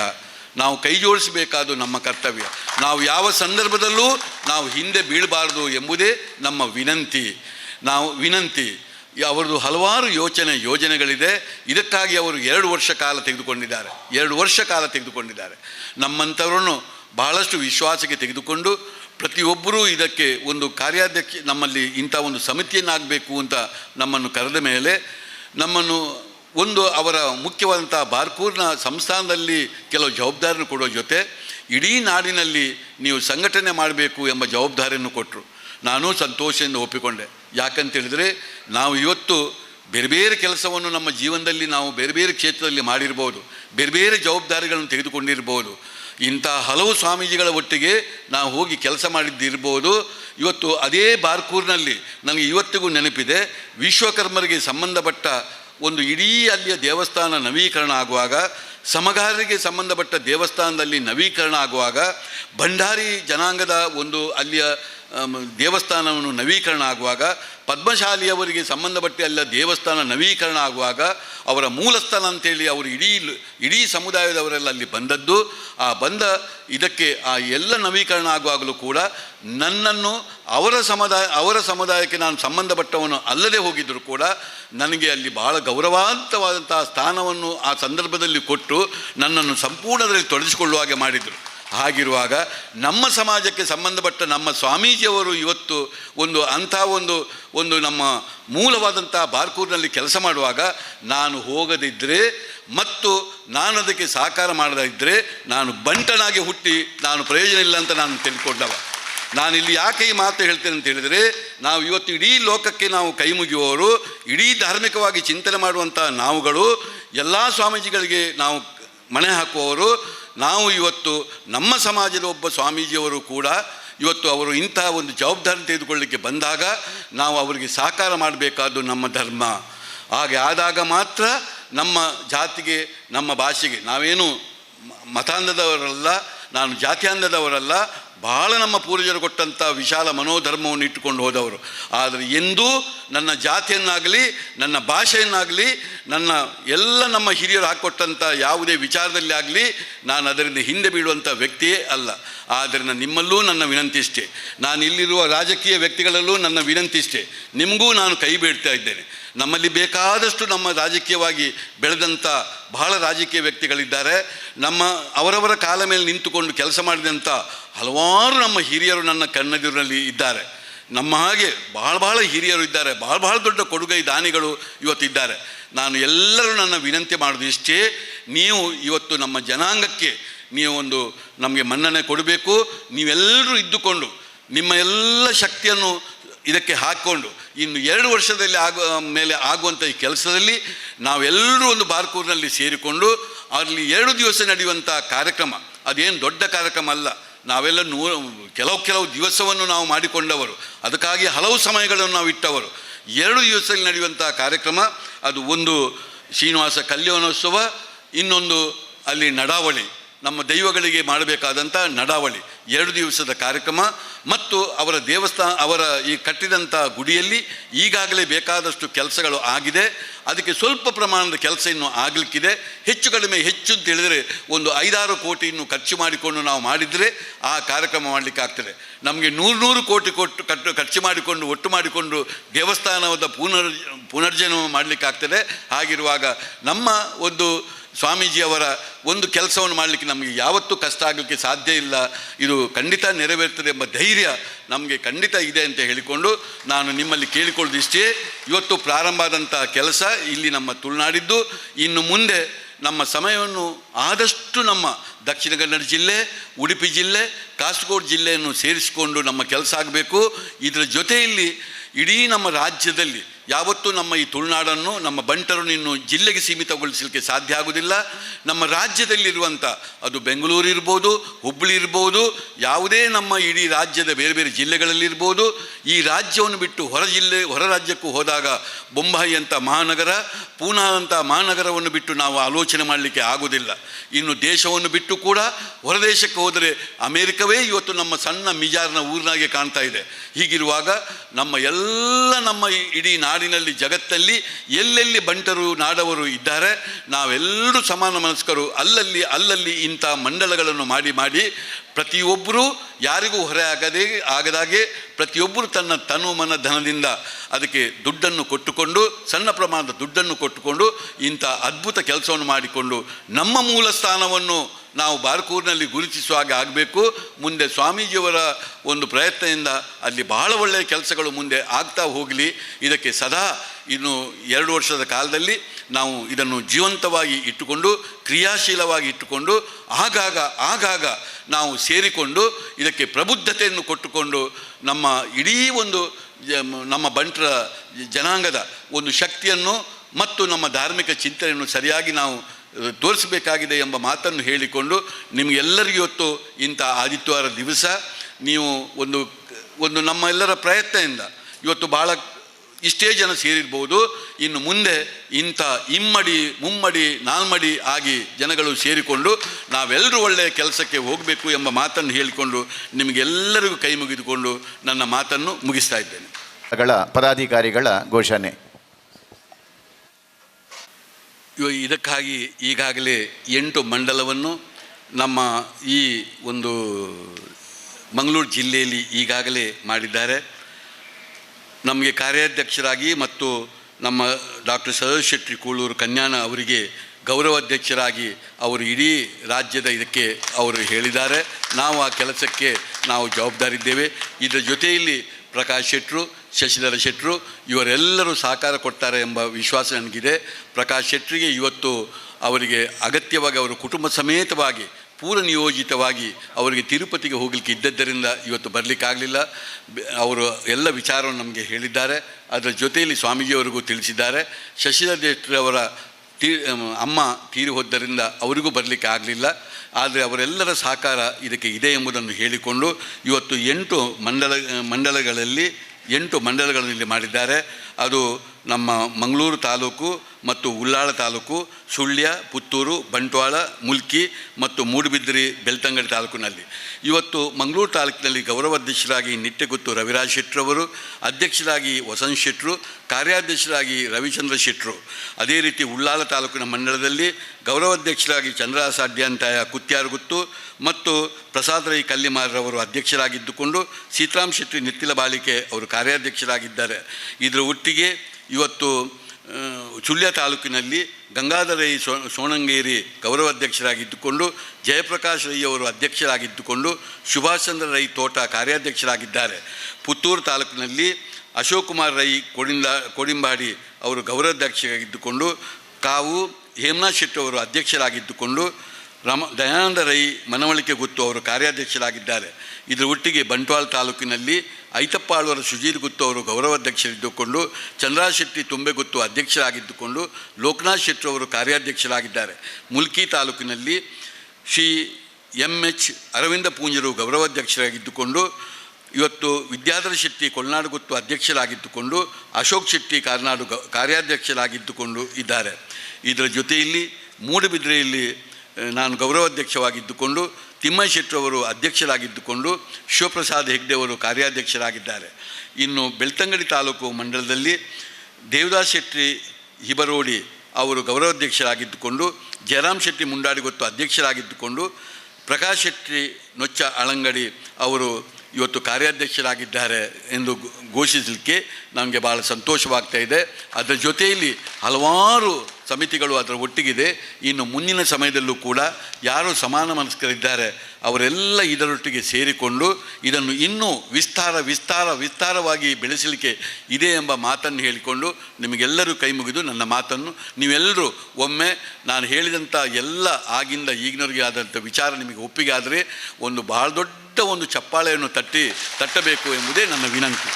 ನಾವು ಕೈ ಜೋಡಿಸಬೇಕಾದ್ದು ನಮ್ಮ ಕರ್ತವ್ಯ. ನಾವು ಯಾವ ಸಂದರ್ಭದಲ್ಲೂ ನಾವು ಹಿಂದೆ ಬೀಳಬಾರ್ದು ಎಂಬುದೇ ನಮ್ಮ ವಿನಂತಿ. ನಾವು ವಿನಂತಿ. ಅವರದು ಹಲವಾರು ಯೋಚನೆ, ಯೋಜನೆಗಳಿದೆ. ಇದಕ್ಕಾಗಿ ಅವರು ಎರಡು ವರ್ಷ ಕಾಲ ತೆಗೆದುಕೊಂಡಿದ್ದಾರೆ. ಎರಡು ವರ್ಷ ಕಾಲ ತೆಗೆದುಕೊಂಡಿದ್ದಾರೆ. ನಮ್ಮಂಥವ್ರನ್ನು ಬಹಳಷ್ಟು ವಿಶ್ವಾಸಕ್ಕೆ ತೆಗೆದುಕೊಂಡು ಪ್ರತಿಯೊಬ್ಬರೂ ಇದಕ್ಕೆ ಒಂದು ಕಾರ್ಯಾಧ್ಯಕ್ಷ, ನಮ್ಮಲ್ಲಿ ಇಂಥ ಒಂದು ಸಮಿತಿಯನ್ನಾಗಬೇಕು ಅಂತ ನಮ್ಮನ್ನು ಕರೆದ ಮೇಲೆ ನಮ್ಮನ್ನು ಒಂದು ಅವರ ಮುಖ್ಯವಾದಂಥ ಬಾರ್ಕೂರ್ನ ಸಂಸ್ಥಾನದಲ್ಲಿ ಕೆಲವು ಜವಾಬ್ದಾರಿಯನ್ನು ಕೊಡೋ ಜೊತೆ ಇಡೀ ನಾಡಿನಲ್ಲಿ ನೀವು ಸಂಘಟನೆ ಮಾಡಬೇಕು ಎಂಬ ಜವಾಬ್ದಾರಿಯನ್ನು ಕೊಟ್ಟರು. ನಾನು ಸಂತೋಷದಿಂದ ಒಪ್ಪಿಕೊಂಡೆ. ಯಾಕಂತೇಳಿದರೆ ನಾವು ಇವತ್ತು ಬೇರೆ ಬೇರೆ ಕೆಲಸವನ್ನು ನಮ್ಮ ಜೀವನದಲ್ಲಿ ನಾವು ಬೇರೆ ಬೇರೆ ಕ್ಷೇತ್ರದಲ್ಲಿ ಮಾಡಿರ್ಬೋದು. ಬೇರೆ ಬೇರೆ ಜವಾಬ್ದಾರಿಗಳನ್ನು ತೆಗೆದುಕೊಂಡಿರ್ಬೋದು. ಇಂಥ ಹಲವು ಸ್ವಾಮೀಜಿಗಳ ಒಟ್ಟಿಗೆ ನಾವು ಹೋಗಿ ಕೆಲಸ ಮಾಡಿದ್ದಿರ್ಬೋದು. ಇವತ್ತು ಅದೇ ಬಾರ್ಕೂರ್ನಲ್ಲಿ ನನಗೆ ಇವತ್ತಿಗೂ ನೆನಪಿದೆ. ವಿಶ್ವಕರ್ಮರಿಗೆ ಸಂಬಂಧಪಟ್ಟ ಒಂದು ಇಡೀ ಅಲ್ಲಿಯ ದೇವಸ್ಥಾನ ನವೀಕರಣ ಆಗುವಾಗ, ಸಮಗಾರರಿಗೆ ಸಂಬಂಧಪಟ್ಟ ದೇವಸ್ಥಾನದಲ್ಲಿ ನವೀಕರಣ ಆಗುವಾಗ, ಭಂಡಾರಿ ಜನಾಂಗದ ಒಂದು ಅಲ್ಲಿಯ ದೇವಸ್ಥಾನವನ್ನು ನವೀಕರಣ ಆಗುವಾಗ, ಪದ್ಮಶಾಲಿಯವರಿಗೆ ಸಂಬಂಧಪಟ್ಟ ಎಲ್ಲ ದೇವಸ್ಥಾನ ನವೀಕರಣ ಆಗುವಾಗ, ಅವರ ಮೂಲಸ್ಥಾನ ಅಂತೇಳಿ ಅವರು ಇಡೀ ಇಡೀ ಸಮುದಾಯದವರೆಲ್ಲ ಅಲ್ಲಿ ಬಂದದ್ದು. ಆ ಬಂದ ಇದಕ್ಕೆ ಆ ಎಲ್ಲ ನವೀಕರಣ ಆಗುವಾಗಲೂ ಕೂಡ ನನ್ನನ್ನು ಅವರ ಸಮುದಾಯ ಅವರ ಸಮುದಾಯಕ್ಕೆ ನಾನು ಸಂಬಂಧಪಟ್ಟವನು ಅಲ್ಲದೆ ಹೋಗಿದ್ದರೂ ಕೂಡ ನನಗೆ ಅಲ್ಲಿ ಬಹಳ ಗೌರವಾಂತವಾದಂತಹ ಸ್ಥಾನವನ್ನು ಆ ಸಂದರ್ಭದಲ್ಲಿ ಕೊಟ್ಟು ನನ್ನನ್ನು ಸಂಪೂರ್ಣದಲ್ಲಿ ತೊಡಗಿಸಿಕೊಳ್ಳುವ ಹಾಗೆ ಮಾಡಿದರು. ಹಾಗಿರುವಾಗ ನಮ್ಮ ಸಮಾಜಕ್ಕೆ ಸಂಬಂಧಪಟ್ಟ ನಮ್ಮ ಸ್ವಾಮೀಜಿಯವರು ಇವತ್ತು ಒಂದು ಅಂಥ ಒಂದು ಒಂದು ನಮ್ಮ ಮೂಲವಾದಂಥ ಬಾರ್ಕೂರಿನಲ್ಲಿ ಕೆಲಸ ಮಾಡುವಾಗ ನಾನು ಹೋಗದಿದ್ದರೆ ಮತ್ತು ನಾನು ಅದಕ್ಕೆ ಸಹಕಾರ ಮಾಡದಿದ್ದರೆ ನಾನು ಬಂಟನಾಗಿ ಹುಟ್ಟಿ ನಾನು ಪ್ರಯೋಜನ ಇಲ್ಲ ಅಂತ ನಾನು ತಿಳ್ಕೊಂಡವ. ನಾನಿಲ್ಲಿ ಯಾಕೆ ಈ ಮಾತು ಹೇಳ್ತೇನೆ ಅಂತ ಹೇಳಿದರೆ ನಾವು ಇವತ್ತು ಇಡೀ ಲೋಕಕ್ಕೆ ನಾವು ಕೈ ಮುಗಿಯುವವರು, ಇಡೀ ಧಾರ್ಮಿಕವಾಗಿ ಚಿಂತನೆ ಮಾಡುವಂಥ ನಾವುಗಳು, ಎಲ್ಲ ಸ್ವಾಮೀಜಿಗಳಿಗೆ ನಾವು ಮಣೆ ಹಾಕುವವರು ನಾವು ಇವತ್ತು ನಮ್ಮ ಸಮಾಜದ ಒಬ್ಬ ಸ್ವಾಮೀಜಿಯವರು ಕೂಡ ಇವತ್ತು ಅವರು ಇಂತಹ ಒಂದು ಜವಾಬ್ದಾರಿ ತೆಗೆದುಕೊಳ್ಳಿಕ್ಕೆ ಬಂದಾಗ ನಾವು ಅವರಿಗೆ ಸಹಕಾರ ಮಾಡಬೇಕಾದ್ದು ನಮ್ಮ ಧರ್ಮ. ಹಾಗೆ ಆದಾಗ ಮಾತ್ರ ನಮ್ಮ ಜಾತಿಗೆ, ನಮ್ಮ ಭಾಷೆಗೆ, ನಾವೇನು ಮತಾಂಧದವರಲ್ಲ, ನಾನು ಜಾತ್ಯಾಂಧದವರಲ್ಲ ಬಹಳ ನಮ್ಮ ಪೂರ್ವಜರು ಕೊಟ್ಟಂಥ ವಿಶಾಲ ಮನೋಧರ್ಮವನ್ನು ಇಟ್ಟುಕೊಂಡು ಹೋದವರು. ಆದರೆ ಎಂದೂ ನನ್ನ ಜಾತಿಯನ್ನಾಗಲಿ, ನನ್ನ ಭಾಷೆಯನ್ನಾಗಲಿ, ನನ್ನ ಎಲ್ಲ ನಮ್ಮ ಹಿರಿಯರು ಹಾಕ್ಕೊಟ್ಟಂಥ ಯಾವುದೇ ವಿಚಾರದಲ್ಲಿ ಆಗಲಿ ನಾನು ಅದರಿಂದ ಹಿಂದೆ ಬೀಳುವಂಥ ವ್ಯಕ್ತಿಯೇ ಅಲ್ಲ. ಆದ್ದರಿಂದ ನಿಮ್ಮಲ್ಲೂ ನನ್ನ ವಿನಂತಿ ಇಷ್ಟೇ. ನಾನು ಇಲ್ಲಿರುವ ರಾಜಕೀಯ ವ್ಯಕ್ತಿಗಳಲ್ಲೂ ನನ್ನ ವಿನಂತಿ ಇಷ್ಟೇ. ನಿಮಗೂ ನಾನು ಕೈ ಬೀಳ್ತಾ ಇದ್ದೇನೆ. ನಮ್ಮಲ್ಲಿ ಬೇಕಾದಷ್ಟು ನಮ್ಮ ರಾಜಕೀಯವಾಗಿ ಬೆಳೆದಂಥ ಬಹಳ ರಾಜಕೀಯ ವ್ಯಕ್ತಿಗಳಿದ್ದಾರೆ. ನಮ್ಮ ಅವರವರ ಕಾಲ ಮೇಲೆ ನಿಂತುಕೊಂಡು ಕೆಲಸ ಮಾಡಿದಂಥ ಹಲವಾರು ನಮ್ಮ ಹಿರಿಯರು ನನ್ನ ಕಣ್ಣೆದುರಿನಲ್ಲಿ ಇದ್ದಾರೆ. ನಮ್ಮ ಹಾಗೆ ಭಾಳ ಭಾಳ ಹಿರಿಯರು ಇದ್ದಾರೆ. ಭಾಳ ಭಾಳ ದೊಡ್ಡ ಕೊಡುಗೈ ದಾನಿಗಳು ಇವತ್ತಿದ್ದಾರೆ. ನಾನು ಎಲ್ಲರೂ ನನ್ನ ವಿನಂತಿ ಮಾಡೋದು ಇಷ್ಟೇ, ನೀವು ಇವತ್ತು ನಮ್ಮ ಜನಾಂಗಕ್ಕೆ ನೀವು ಒಂದು ನಮಗೆ ಮನ್ನಣೆ ಕೊಡಬೇಕು. ನೀವೆಲ್ಲರೂ ಇದ್ದುಕೊಂಡು ನಿಮ್ಮ ಎಲ್ಲ ಶಕ್ತಿಯನ್ನು ಇದಕ್ಕೆ ಹಾಕ್ಕೊಂಡು ಇನ್ನು ಎರಡು ವರ್ಷದಲ್ಲಿ ಆಗುವ ಮೇಲೆ ಆಗುವಂಥ ಈ ಕೆಲಸದಲ್ಲಿ ನಾವೆಲ್ಲರೂ ಒಂದು ಬಾರ್ಕೂರಿನಲ್ಲಿ ಸೇರಿಕೊಂಡು, ಅಲ್ಲಿ ಎರಡು ದಿವಸ ನಡೆಯುವಂಥ ಕಾರ್ಯಕ್ರಮ, ಅದೇನು ದೊಡ್ಡ ಕಾರ್ಯಕ್ರಮ ಅಲ್ಲ ನಾವೆಲ್ಲ ನೂರು, ಕೆಲವು ಕೆಲವು ದಿವಸವನ್ನು ನಾವು ಮಾಡಿಕೊಂಡವರು. ಅದಕ್ಕಾಗಿ ಹಲವು ಸಮಯಗಳನ್ನು ನಾವು ಇಟ್ಟವರು. ಎರಡು ದಿವಸದಲ್ಲಿ ನಡೆಯುವಂಥ ಕಾರ್ಯಕ್ರಮ, ಅದು ಒಂದು ಶ್ರೀನಿವಾಸ ಕಲ್ಯಾಣೋತ್ಸವ, ಇನ್ನೊಂದು ಅಲ್ಲಿ ನಡಾವಳಿ. ನಮ್ಮ ದೈವಗಳಿಗೆ ಮಾಡಬೇಕಾದಂಥ ನಡಾವಳಿ. ಎರಡು ದಿವಸದ ಕಾರ್ಯಕ್ರಮ ಮತ್ತು ಅವರ ದೇವಸ್ಥಾನ, ಅವರ ಈ ಕಟ್ಟಿದಂಥ ಗುಡಿಯಲ್ಲಿ ಈಗಾಗಲೇ ಬೇಕಾದಷ್ಟು ಕೆಲಸಗಳು ಆಗಿದೆ. ಅದಕ್ಕೆ ಸ್ವಲ್ಪ ಪ್ರಮಾಣದ ಕೆಲಸ ಇನ್ನು ಆಗಲಿಕ್ಕಿದೆ. ಹೆಚ್ಚು ಕಡಿಮೆ ಹೆಚ್ಚು ಅಂತ ಹೇಳಿದರೆ ಒಂದು ಐದಾರು ಕೋಟಿ ಇನ್ನು ಖರ್ಚು ಮಾಡಿಕೊಂಡು ನಾವು ಮಾಡಿದರೆ ಆ ಕಾರ್ಯಕ್ರಮ ಮಾಡಲಿಕ್ಕೆ ಆಗ್ತದೆ. ನಮಗೆ ನೂರು ನೂರು ಕೋಟಿ ಕೊಟ್ಟು ಕಟ್ಟು ಖರ್ಚು ಮಾಡಿಕೊಂಡು, ಒಟ್ಟು ಮಾಡಿಕೊಂಡು ದೇವಸ್ಥಾನದ ಪುನರ್ ಪುನರ್ಜನ್ಮ ಮಾಡಲಿಕ್ಕೆ ಆಗ್ತದೆ. ಹಾಗಿರುವಾಗ ನಮ್ಮ ಒಂದು ಸ್ವಾಮೀಜಿಯವರ ಒಂದು ಕೆಲಸವನ್ನು ಮಾಡಲಿಕ್ಕೆ ನಮಗೆ ಯಾವತ್ತೂ ಕಷ್ಟ ಆಗಲಿಕ್ಕೆ ಸಾಧ್ಯ ಇಲ್ಲ. ಇದು ಖಂಡಿತ ನೆರವೇರ್ತದೆ ಎಂಬ ಧೈರ್ಯ ನಮಗೆ ಖಂಡಿತ ಇದೆ ಅಂತ ಹೇಳಿಕೊಂಡು ನಾನು ನಿಮ್ಮಲ್ಲಿ ಕೇಳಿಕೊಳ್ಳೋದಿಷ್ಟೇ ಇವತ್ತು ಪ್ರಾರಂಭ ಆದಂಥ ಕೆಲಸ ಇಲ್ಲಿ ನಮ್ಮ ತುಳುನಾಡಿದ್ದು. ಇನ್ನು ಮುಂದೆ ನಮ್ಮ ಸಮಯವನ್ನು ಆದಷ್ಟು ನಮ್ಮ ದಕ್ಷಿಣ ಕನ್ನಡ ಜಿಲ್ಲೆ, ಉಡುಪಿ ಜಿಲ್ಲೆ, ಕಾಸರಗೋಡು ಜಿಲ್ಲೆಯನ್ನು ಸೇರಿಸಿಕೊಂಡು ನಮ್ಮ ಕೆಲಸ ಆಗಬೇಕು. ಇದರ ಜೊತೆಯಲ್ಲಿ ಇಡೀ ನಮ್ಮ ರಾಜ್ಯದಲ್ಲಿ ಯಾವತ್ತೂ ನಮ್ಮ ಈ ತುಳುನಾಡನ್ನು, ನಮ್ಮ ಬಂಟರನ್ನು ಇನ್ನು ಜಿಲ್ಲೆಗೆ ಸೀಮಿತಗೊಳಿಸಲಿಕ್ಕೆ ಸಾಧ್ಯ ಆಗುವುದಿಲ್ಲ. ನಮ್ಮ ರಾಜ್ಯದಲ್ಲಿರುವಂಥ ಅದು ಬೆಂಗಳೂರು ಇರ್ಬೋದು ಹುಬ್ಬಳ್ಳಿ ಇರ್ಬೋದು, ಯಾವುದೇ ನಮ್ಮ ಇಡೀ ರಾಜ್ಯದ ಬೇರೆ ಬೇರೆ ಜಿಲ್ಲೆಗಳಲ್ಲಿರ್ಬೋದು ಈ ರಾಜ್ಯವನ್ನು ಬಿಟ್ಟು ಹೊರ ಜಿಲ್ಲೆ, ಹೊರ ರಾಜ್ಯಕ್ಕೂ ಹೋದಾಗ ಬೊಂಬಾಯಿ ಅಂತ ಮಹಾನಗರ, ಪೂನಾ ಅಂತ ಮಹಾನಗರವನ್ನು ಬಿಟ್ಟು ನಾವು ಆಲೋಚನೆ ಮಾಡಲಿಕ್ಕೆ ಆಗೋದಿಲ್ಲ ಇನ್ನು ದೇಶವನ್ನು ಬಿಟ್ಟು ಕೂಡ ಹೊರದೇಶಕ್ಕೆ ಹೋದರೆ ಅಮೇರಿಕವೇ ಇವತ್ತು ನಮ್ಮ ಸಣ್ಣ ಮಿಜಾರ್ನ ಊರಿನಾಗೆ ಕಾಣ್ತಾ ಇದೆ. ಹೀಗಿರುವಾಗ ನಮ್ಮ ಎಲ್ಲ ನಮ್ಮ ಇಡೀ ನಾಡಿನಲ್ಲಿ ಜಗತ್ತಲ್ಲಿ ಎಲ್ಲೆಲ್ಲಿ ಬಂಟರು ನಾಡವರು ಇದ್ದಾರೆ, ನಾವೆಲ್ಲರೂ ಸಮಾನ ಮನಸ್ಕರು, ಅಲ್ಲಲ್ಲಿ ಅಲ್ಲಲ್ಲಿ ಇಂಥ ಮಂಡಲಗಳನ್ನು ಮಾಡಿ ಮಾಡಿ ಪ್ರತಿಯೊಬ್ಬರೂ ಯಾರಿಗೂ ಹೊರೆ ಆಗದೇ, ಆಗದಾಗೆ ಪ್ರತಿಯೊಬ್ಬರು ತನ್ನ ತನು ಮನ ಧನದಿಂದ ಅದಕ್ಕೆ ದುಡ್ಡನ್ನು ಕೊಟ್ಟುಕೊಂಡು, ಸಣ್ಣ ಪ್ರಮಾಣದ ದುಡ್ಡನ್ನು ಕೊಟ್ಟುಕೊಂಡು ಇಂಥ ಅದ್ಭುತ ಕೆಲಸವನ್ನು ಮಾಡಿಕೊಂಡು ನಮ್ಮ ಮೂಲ ಸ್ಥಾನವನ್ನು ನಾವು ಬಾರ್ಕೂರಿನಲ್ಲಿ ಗುರುತಿಸುವ ಹಾಗೆ ಆಗಬೇಕು. ಮುಂದೆ ಸ್ವಾಮೀಜಿಯವರ ಒಂದು ಪ್ರಯತ್ನದಿಂದ ಅಲ್ಲಿ ಬಹಳ ಒಳ್ಳೆಯ ಕೆಲಸಗಳು ಮುಂದೆ ಆಗ್ತಾ ಹೋಗಲಿ. ಇದಕ್ಕೆ ಸದಾ ಇನ್ನು ಎರಡು ವರ್ಷದ ಕಾಲದಲ್ಲಿ ನಾವು ಇದನ್ನು ಜೀವಂತವಾಗಿ ಇಟ್ಟುಕೊಂಡು, ಕ್ರಿಯಾಶೀಲವಾಗಿ ಇಟ್ಟುಕೊಂಡು, ಆಗಾಗ ಆಗಾಗ ನಾವು ಸೇರಿಕೊಂಡು, ಇದಕ್ಕೆ ಪ್ರಬುದ್ಧತೆಯನ್ನು ಕೊಟ್ಟುಕೊಂಡು ನಮ್ಮ ಇಡೀ ಒಂದು ನಮ್ಮ ಬಂಟರ ಜನಾಂಗದ ಒಂದು ಶಕ್ತಿಯನ್ನು ಮತ್ತು ನಮ್ಮ ಧಾರ್ಮಿಕ ಚಿಂತನೆಯನ್ನು ಸರಿಯಾಗಿ ನಾವು ತೋರಿಸಬೇಕಾಗಿದೆ ಎಂಬ ಮಾತನ್ನು ಹೇಳಿಕೊಂಡು ನಿಮಗೆಲ್ಲರಿಗೂ ಇವತ್ತು ಇಂಥ ಆದಿತ್ಯವಾರ ದಿವಸ ನೀವು ಒಂದು ಒಂದು ನಮ್ಮ ಎಲ್ಲರ ಪ್ರಯತ್ನದಿಂದ ಇವತ್ತು ಭಾಳ ಇಷ್ಟೇ ಜನ ಸೇರಿರ್ಬೋದು. ಇನ್ನು ಮುಂದೆ ಇಂಥ ಇಮ್ಮಡಿ, ಮುಮ್ಮಡಿ, ನಾಲ್ಮಡಿ ಆಗಿ ಜನಗಳು ಸೇರಿಕೊಂಡು ನಾವೆಲ್ಲರೂ ಒಳ್ಳೆಯ ಕೆಲಸಕ್ಕೆ ಹೋಗಬೇಕು ಎಂಬ ಮಾತನ್ನು ಹೇಳಿಕೊಂಡು ನಿಮಗೆಲ್ಲರಿಗೂ ಕೈ ಮುಗಿದುಕೊಂಡು ನನ್ನ ಮಾತನ್ನು ಮುಗಿಸ್ತಾ ಇದ್ದೇನೆ. ಗಳ ಪದಾಧಿಕಾರಿಗಳ ಘೋಷಣೆ. ಇದಕ್ಕಾಗಿ ಈಗಾಗಲೇ ಎಂಟು ಮಂಡಲವನ್ನು ನಮ್ಮ ಈ ಒಂದು ಮಂಗಳೂರು ಜಿಲ್ಲೆಯಲ್ಲಿ ಈಗಾಗಲೇ ಮಾಡಿದ್ದಾರೆ. ನಮಗೆ ಕಾರ್ಯಾಧ್ಯಕ್ಷರಾಗಿ ಮತ್ತು ನಮ್ಮ ಡಾಕ್ಟರ್ ಸರೋಜ್ ಶೆಟ್ಟಿ ಕೂಳೂರು ಕನ್ಯಾನ ಅವರಿಗೆ ಗೌರವಾಧ್ಯಕ್ಷರಾಗಿ ಅವರು ಇಡೀ ರಾಜ್ಯದ ಇದಕ್ಕೆ ಅವರು ಹೇಳಿದ್ದಾರೆ. ನಾವು ಆ ಕೆಲಸಕ್ಕೆ ನಾವು ಜವಾಬ್ದಾರಿದ್ದೇವೆ. ಇದರ ಜೊತೆಯಲ್ಲಿ ಪ್ರಕಾಶ್ ಶೆಟ್ಟರು ಶಶಿಧರ ಶೆಟ್ಟರು ಇವರೆಲ್ಲರೂ ಸಹಕಾರ ಕೊಡ್ತಾರೆ ಎಂಬ ವಿಶ್ವಾಸ ನನಗಿದೆ. ಪ್ರಕಾಶ್ ಶೆಟ್ಟರಿಗೆ ಇವತ್ತು ಅವರಿಗೆ ಅಗತ್ಯವಾಗಿ ಅವರು ಕುಟುಂಬ ಸಮೇತವಾಗಿ ಪೂರ್ವ ನಿಯೋಜಿತವಾಗಿ ಅವರಿಗೆ ತಿರುಪತಿಗೆ ಹೋಗಲಿಕ್ಕೆ ಇದ್ದದ್ದರಿಂದ ಇವತ್ತು ಬರಲಿಕ್ಕಾಗಲಿಲ್ಲ ಅವರು ಎಲ್ಲ ವಿಚಾರವನ್ನು ನಮಗೆ ಹೇಳಿದ್ದಾರೆ. ಅದರ ಜೊತೆಯಲ್ಲಿ ಸ್ವಾಮೀಜಿಯವರಿಗೂ ತಿಳಿಸಿದ್ದಾರೆ. ಶಶಿಧರ ಅವರ ತೀ ಅಮ್ಮ ತೀರಿ ಹೋದ್ದರಿಂದ ಅವರಿಗೂ ಬರಲಿಕ್ಕೆ ಆಗಲಿಲ್ಲ. ಆದರೆ ಅವರೆಲ್ಲರ ಸಹಕಾರ ಇದಕ್ಕೆ ಇದೆ ಎಂಬುದನ್ನು ಹೇಳಿಕೊಂಡು ಇವತ್ತು ಎಂಟು ಮಂಡಲ, ಮಂಡಲಗಳಲ್ಲಿ ಎಂಟು ಮಂಡಲಗಳಲ್ಲಿ ಮಾಡಿದ್ದಾರೆ. ಅದು ನಮ್ಮ ಮಂಗಳೂರು ತಾಲೂಕು ಮತ್ತು ಉಳ್ಳಾಳ ತಾಲೂಕು, ಸುಳ್ಯ, ಪುತ್ತೂರು, ಬಂಟ್ವಾಳ, ಮುಲ್ಕಿ ಮತ್ತು ಮೂಡುಬಿದಿರಿ, ಬೆಳ್ತಂಗಡಿ ತಾಲೂಕಿನಲ್ಲಿ. ಇವತ್ತು ಮಂಗಳೂರು ತಾಲೂಕಿನಲ್ಲಿ ಗೌರವಾಧ್ಯಕ್ಷರಾಗಿ ನಿತ್ಯಗುತ್ತು ರವಿರಾಜ್ ಶೆಟ್ರವರು ಅಧ್ಯಕ್ಷರಾಗಿ ವಸಂತ್ ಶೆಟ್ರು, ಕಾರ್ಯಾಧ್ಯಕ್ಷರಾಗಿ ರವಿಚಂದ್ರ ಶೆಟ್ರು. ಅದೇ ರೀತಿ ಉಳ್ಳಾಳ ತಾಲೂಕಿನ ಮಂಡಳದಲ್ಲಿ ಗೌರವಾಧ್ಯಕ್ಷರಾಗಿ ಚಂದ್ರಹಾಸ ಅಡ್ಯಾಂತಾಯ ಕುತ್ಯಾರ್ಗುತ್ತು ಮತ್ತು ಪ್ರಸಾದ್ ರೈ ಕಲ್ಲಿಮಾರರವರು ಅಧ್ಯಕ್ಷರಾಗಿದ್ದುಕೊಂಡು ಸೀತಾರಾಮ್ ಶೆಟ್ಟಿ ನಿತ್ತಿಲ ಬಾಳಿಕೆ ಅವರು ಕಾರ್ಯಾಧ್ಯಕ್ಷರಾಗಿದ್ದಾರೆ. ಇದರ ಒಟ್ಟಿಗೆ ಇವತ್ತು ಸುಳ್ಯ ತಾಲೂಕಿನಲ್ಲಿ ಗಂಗಾಧರ ಸೋ, ಸೋಣಂಗೇರಿ ಗೌರವಾಧ್ಯಕ್ಷರಾಗಿದ್ದುಕೊಂಡು, ಜಯಪ್ರಕಾಶ್ ರೈ ಅವರು ಅಧ್ಯಕ್ಷರಾಗಿದ್ದುಕೊಂಡು, ಸುಭಾಷ್ ಚಂದ್ರ ರೈ ತೋಟ ಕಾರ್ಯಾಧ್ಯಕ್ಷರಾಗಿದ್ದಾರೆ. ಪುತ್ತೂರು ತಾಲೂಕಿನಲ್ಲಿ ಅಶೋಕ್ ಕುಮಾರ್ ರೈ ಕೊಡಿಂದ, ಕೊಡಿಂಬಾಡಿ ಅವರು ಗೌರವಾಧ್ಯಕ್ಷರಾಗಿದ್ದುಕೊಂಡು, ಕಾವು ಹೇಮನಾಥ್ ಶೆಟ್ಟಿ ಅವರು ಅಧ್ಯಕ್ಷರಾಗಿದ್ದುಕೊಂಡು, ರಮ, ದಯಾನಂದ ರೈ ಮನವಳಿಕೆ ಗುತ್ತು ಅವರು ಕಾರ್ಯಾಧ್ಯಕ್ಷರಾಗಿದ್ದಾರೆ. ಇದರ ಒಟ್ಟಿಗೆ ಬಂಟ್ವಾಳ ತಾಲೂಕಿನಲ್ಲಿ ಐತಪ್ಪಾಳ್ವರ ಸುಜೀರ್ ಗುತ್ತು ಅವರು ಗೌರವಾಧ್ಯಕ್ಷರಿದ್ದುಕೊಂಡು, ಚಂದ್ರಶೆಟ್ಟಿ ಶೆಟ್ಟಿ ತುಂಬೆಗುತ್ತು ಅಧ್ಯಕ್ಷರಾಗಿದ್ದುಕೊಂಡು, ಲೋಕನಾಥ್ ಶೆಟ್ಟಿ ಅವರು ಕಾರ್ಯಾಧ್ಯಕ್ಷರಾಗಿದ್ದಾರೆ. ಮುಲ್ಕಿ ತಾಲೂಕಿನಲ್ಲಿ ಶ್ರೀ ಎಂ ಎಚ್ ಅರವಿಂದ ಪೂಂಜರು ಗೌರವಾಧ್ಯಕ್ಷರಾಗಿದ್ದುಕೊಂಡು, ಇವತ್ತು ವಿದ್ಯಾಧರ ಶೆಟ್ಟಿ ಕೊಲ್ನಾಡು ಗುತ್ತು ಅಧ್ಯಕ್ಷರಾಗಿದ್ದುಕೊಂಡು, ಅಶೋಕ್ ಶೆಟ್ಟಿ ಕಾರ್ನಾಡು ಗ, ಕಾರ್ಯಾಧ್ಯಕ್ಷರಾಗಿದ್ದುಕೊಂಡು ಇದ್ದಾರೆ. ಇದರ ಜೊತೆಯಲ್ಲಿ ಮೂಡುಬಿದ್ರೆಯಲ್ಲಿ ನಾನು ಗೌರವಾಧ್ಯಕ್ಷವಾಗಿದ್ದುಕೊಂಡು ತಿಮ್ಮಶೆಟ್ಟಿ ಅವರು ಅಧ್ಯಕ್ಷರಾಗಿದ್ದುಕೊಂಡು ಶಿವಪ್ರಸಾದ್ ಹೆಗ್ಡೆ ಅವರು ಕಾರ್ಯಾಧ್ಯಕ್ಷರಾಗಿದ್ದಾರೆ. ಇನ್ನು ಬೆಳ್ತಂಗಡಿ ತಾಲೂಕು ಮಂಡಲದಲ್ಲಿ ದೇವದಾಸ್ ಶೆಟ್ಟಿ ಹಿಬರೋಡಿ ಅವರು ಗೌರವಾಧ್ಯಕ್ಷರಾಗಿದ್ದುಕೊಂಡು, ಜಯರಾಮ್ ಶೆಟ್ಟಿ ಮುಂಡಾಡಿಗೊತ್ತು ಅಧ್ಯಕ್ಷರಾಗಿದ್ದುಕೊಂಡು, ಪ್ರಕಾಶ್ ಶೆಟ್ಟಿ ನೊಚ್ಚ ಅಳಂಗಡಿ ಅವರು ಇವತ್ತು ಕಾರ್ಯಾಧ್ಯಕ್ಷರಾಗಿದ್ದಾರೆ ಎಂದು ಘೋಷಿಸಲಿಕ್ಕೆ ನಮಗೆ ಭಾಳ ಸಂತೋಷವಾಗ್ತಾ ಇದೆ. ಅದರ ಜೊತೆಯಲ್ಲಿ ಹಲವಾರು ಸಮಿತಿಗಳು ಅದರ ಒಟ್ಟಿಗಿದೆ. ಇನ್ನು ಮುಂದಿನ ಸಮಯದಲ್ಲೂ ಕೂಡ ಯಾರು ಸಮಾನ ಮನಸ್ಕರಿದ್ದಾರೆ ಅವರೆಲ್ಲ ಇದರೊಟ್ಟಿಗೆ ಸೇರಿಕೊಂಡು ಇದನ್ನು ಇನ್ನೂ ವಿಸ್ತಾರ ವಿಸ್ತಾರ, ವಿಸ್ತಾರವಾಗಿ ಬೆಳೆಸಲಿಕ್ಕೆ ಇದೆ ಎಂಬ ಮಾತನ್ನು ಹೇಳಿಕೊಂಡು ನಿಮಗೆಲ್ಲರೂ ಕೈ ಮುಗಿದು ನನ್ನ ಮಾತನ್ನು ನೀವೆಲ್ಲರೂ ಒಮ್ಮೆ ನಾನು ಹೇಳಿದಂಥ ಎಲ್ಲ ಆಗಿಂದ ಈಗಿನವರಿಗೆ ಆದಂಥ ವಿಚಾರ ನಿಮಗೆ ಒಪ್ಪಿಗೆ ಆದರೆ ಒಂದು ಭಾಳ ದೊಡ್ಡ ಒಂದು ಚಪ್ಪಾಳೆಯನ್ನು ತಟ್ಟಿ, ತಟ್ಟಬೇಕು ಎಂಬುದೇ ನನ್ನ ವಿನಂತಿ.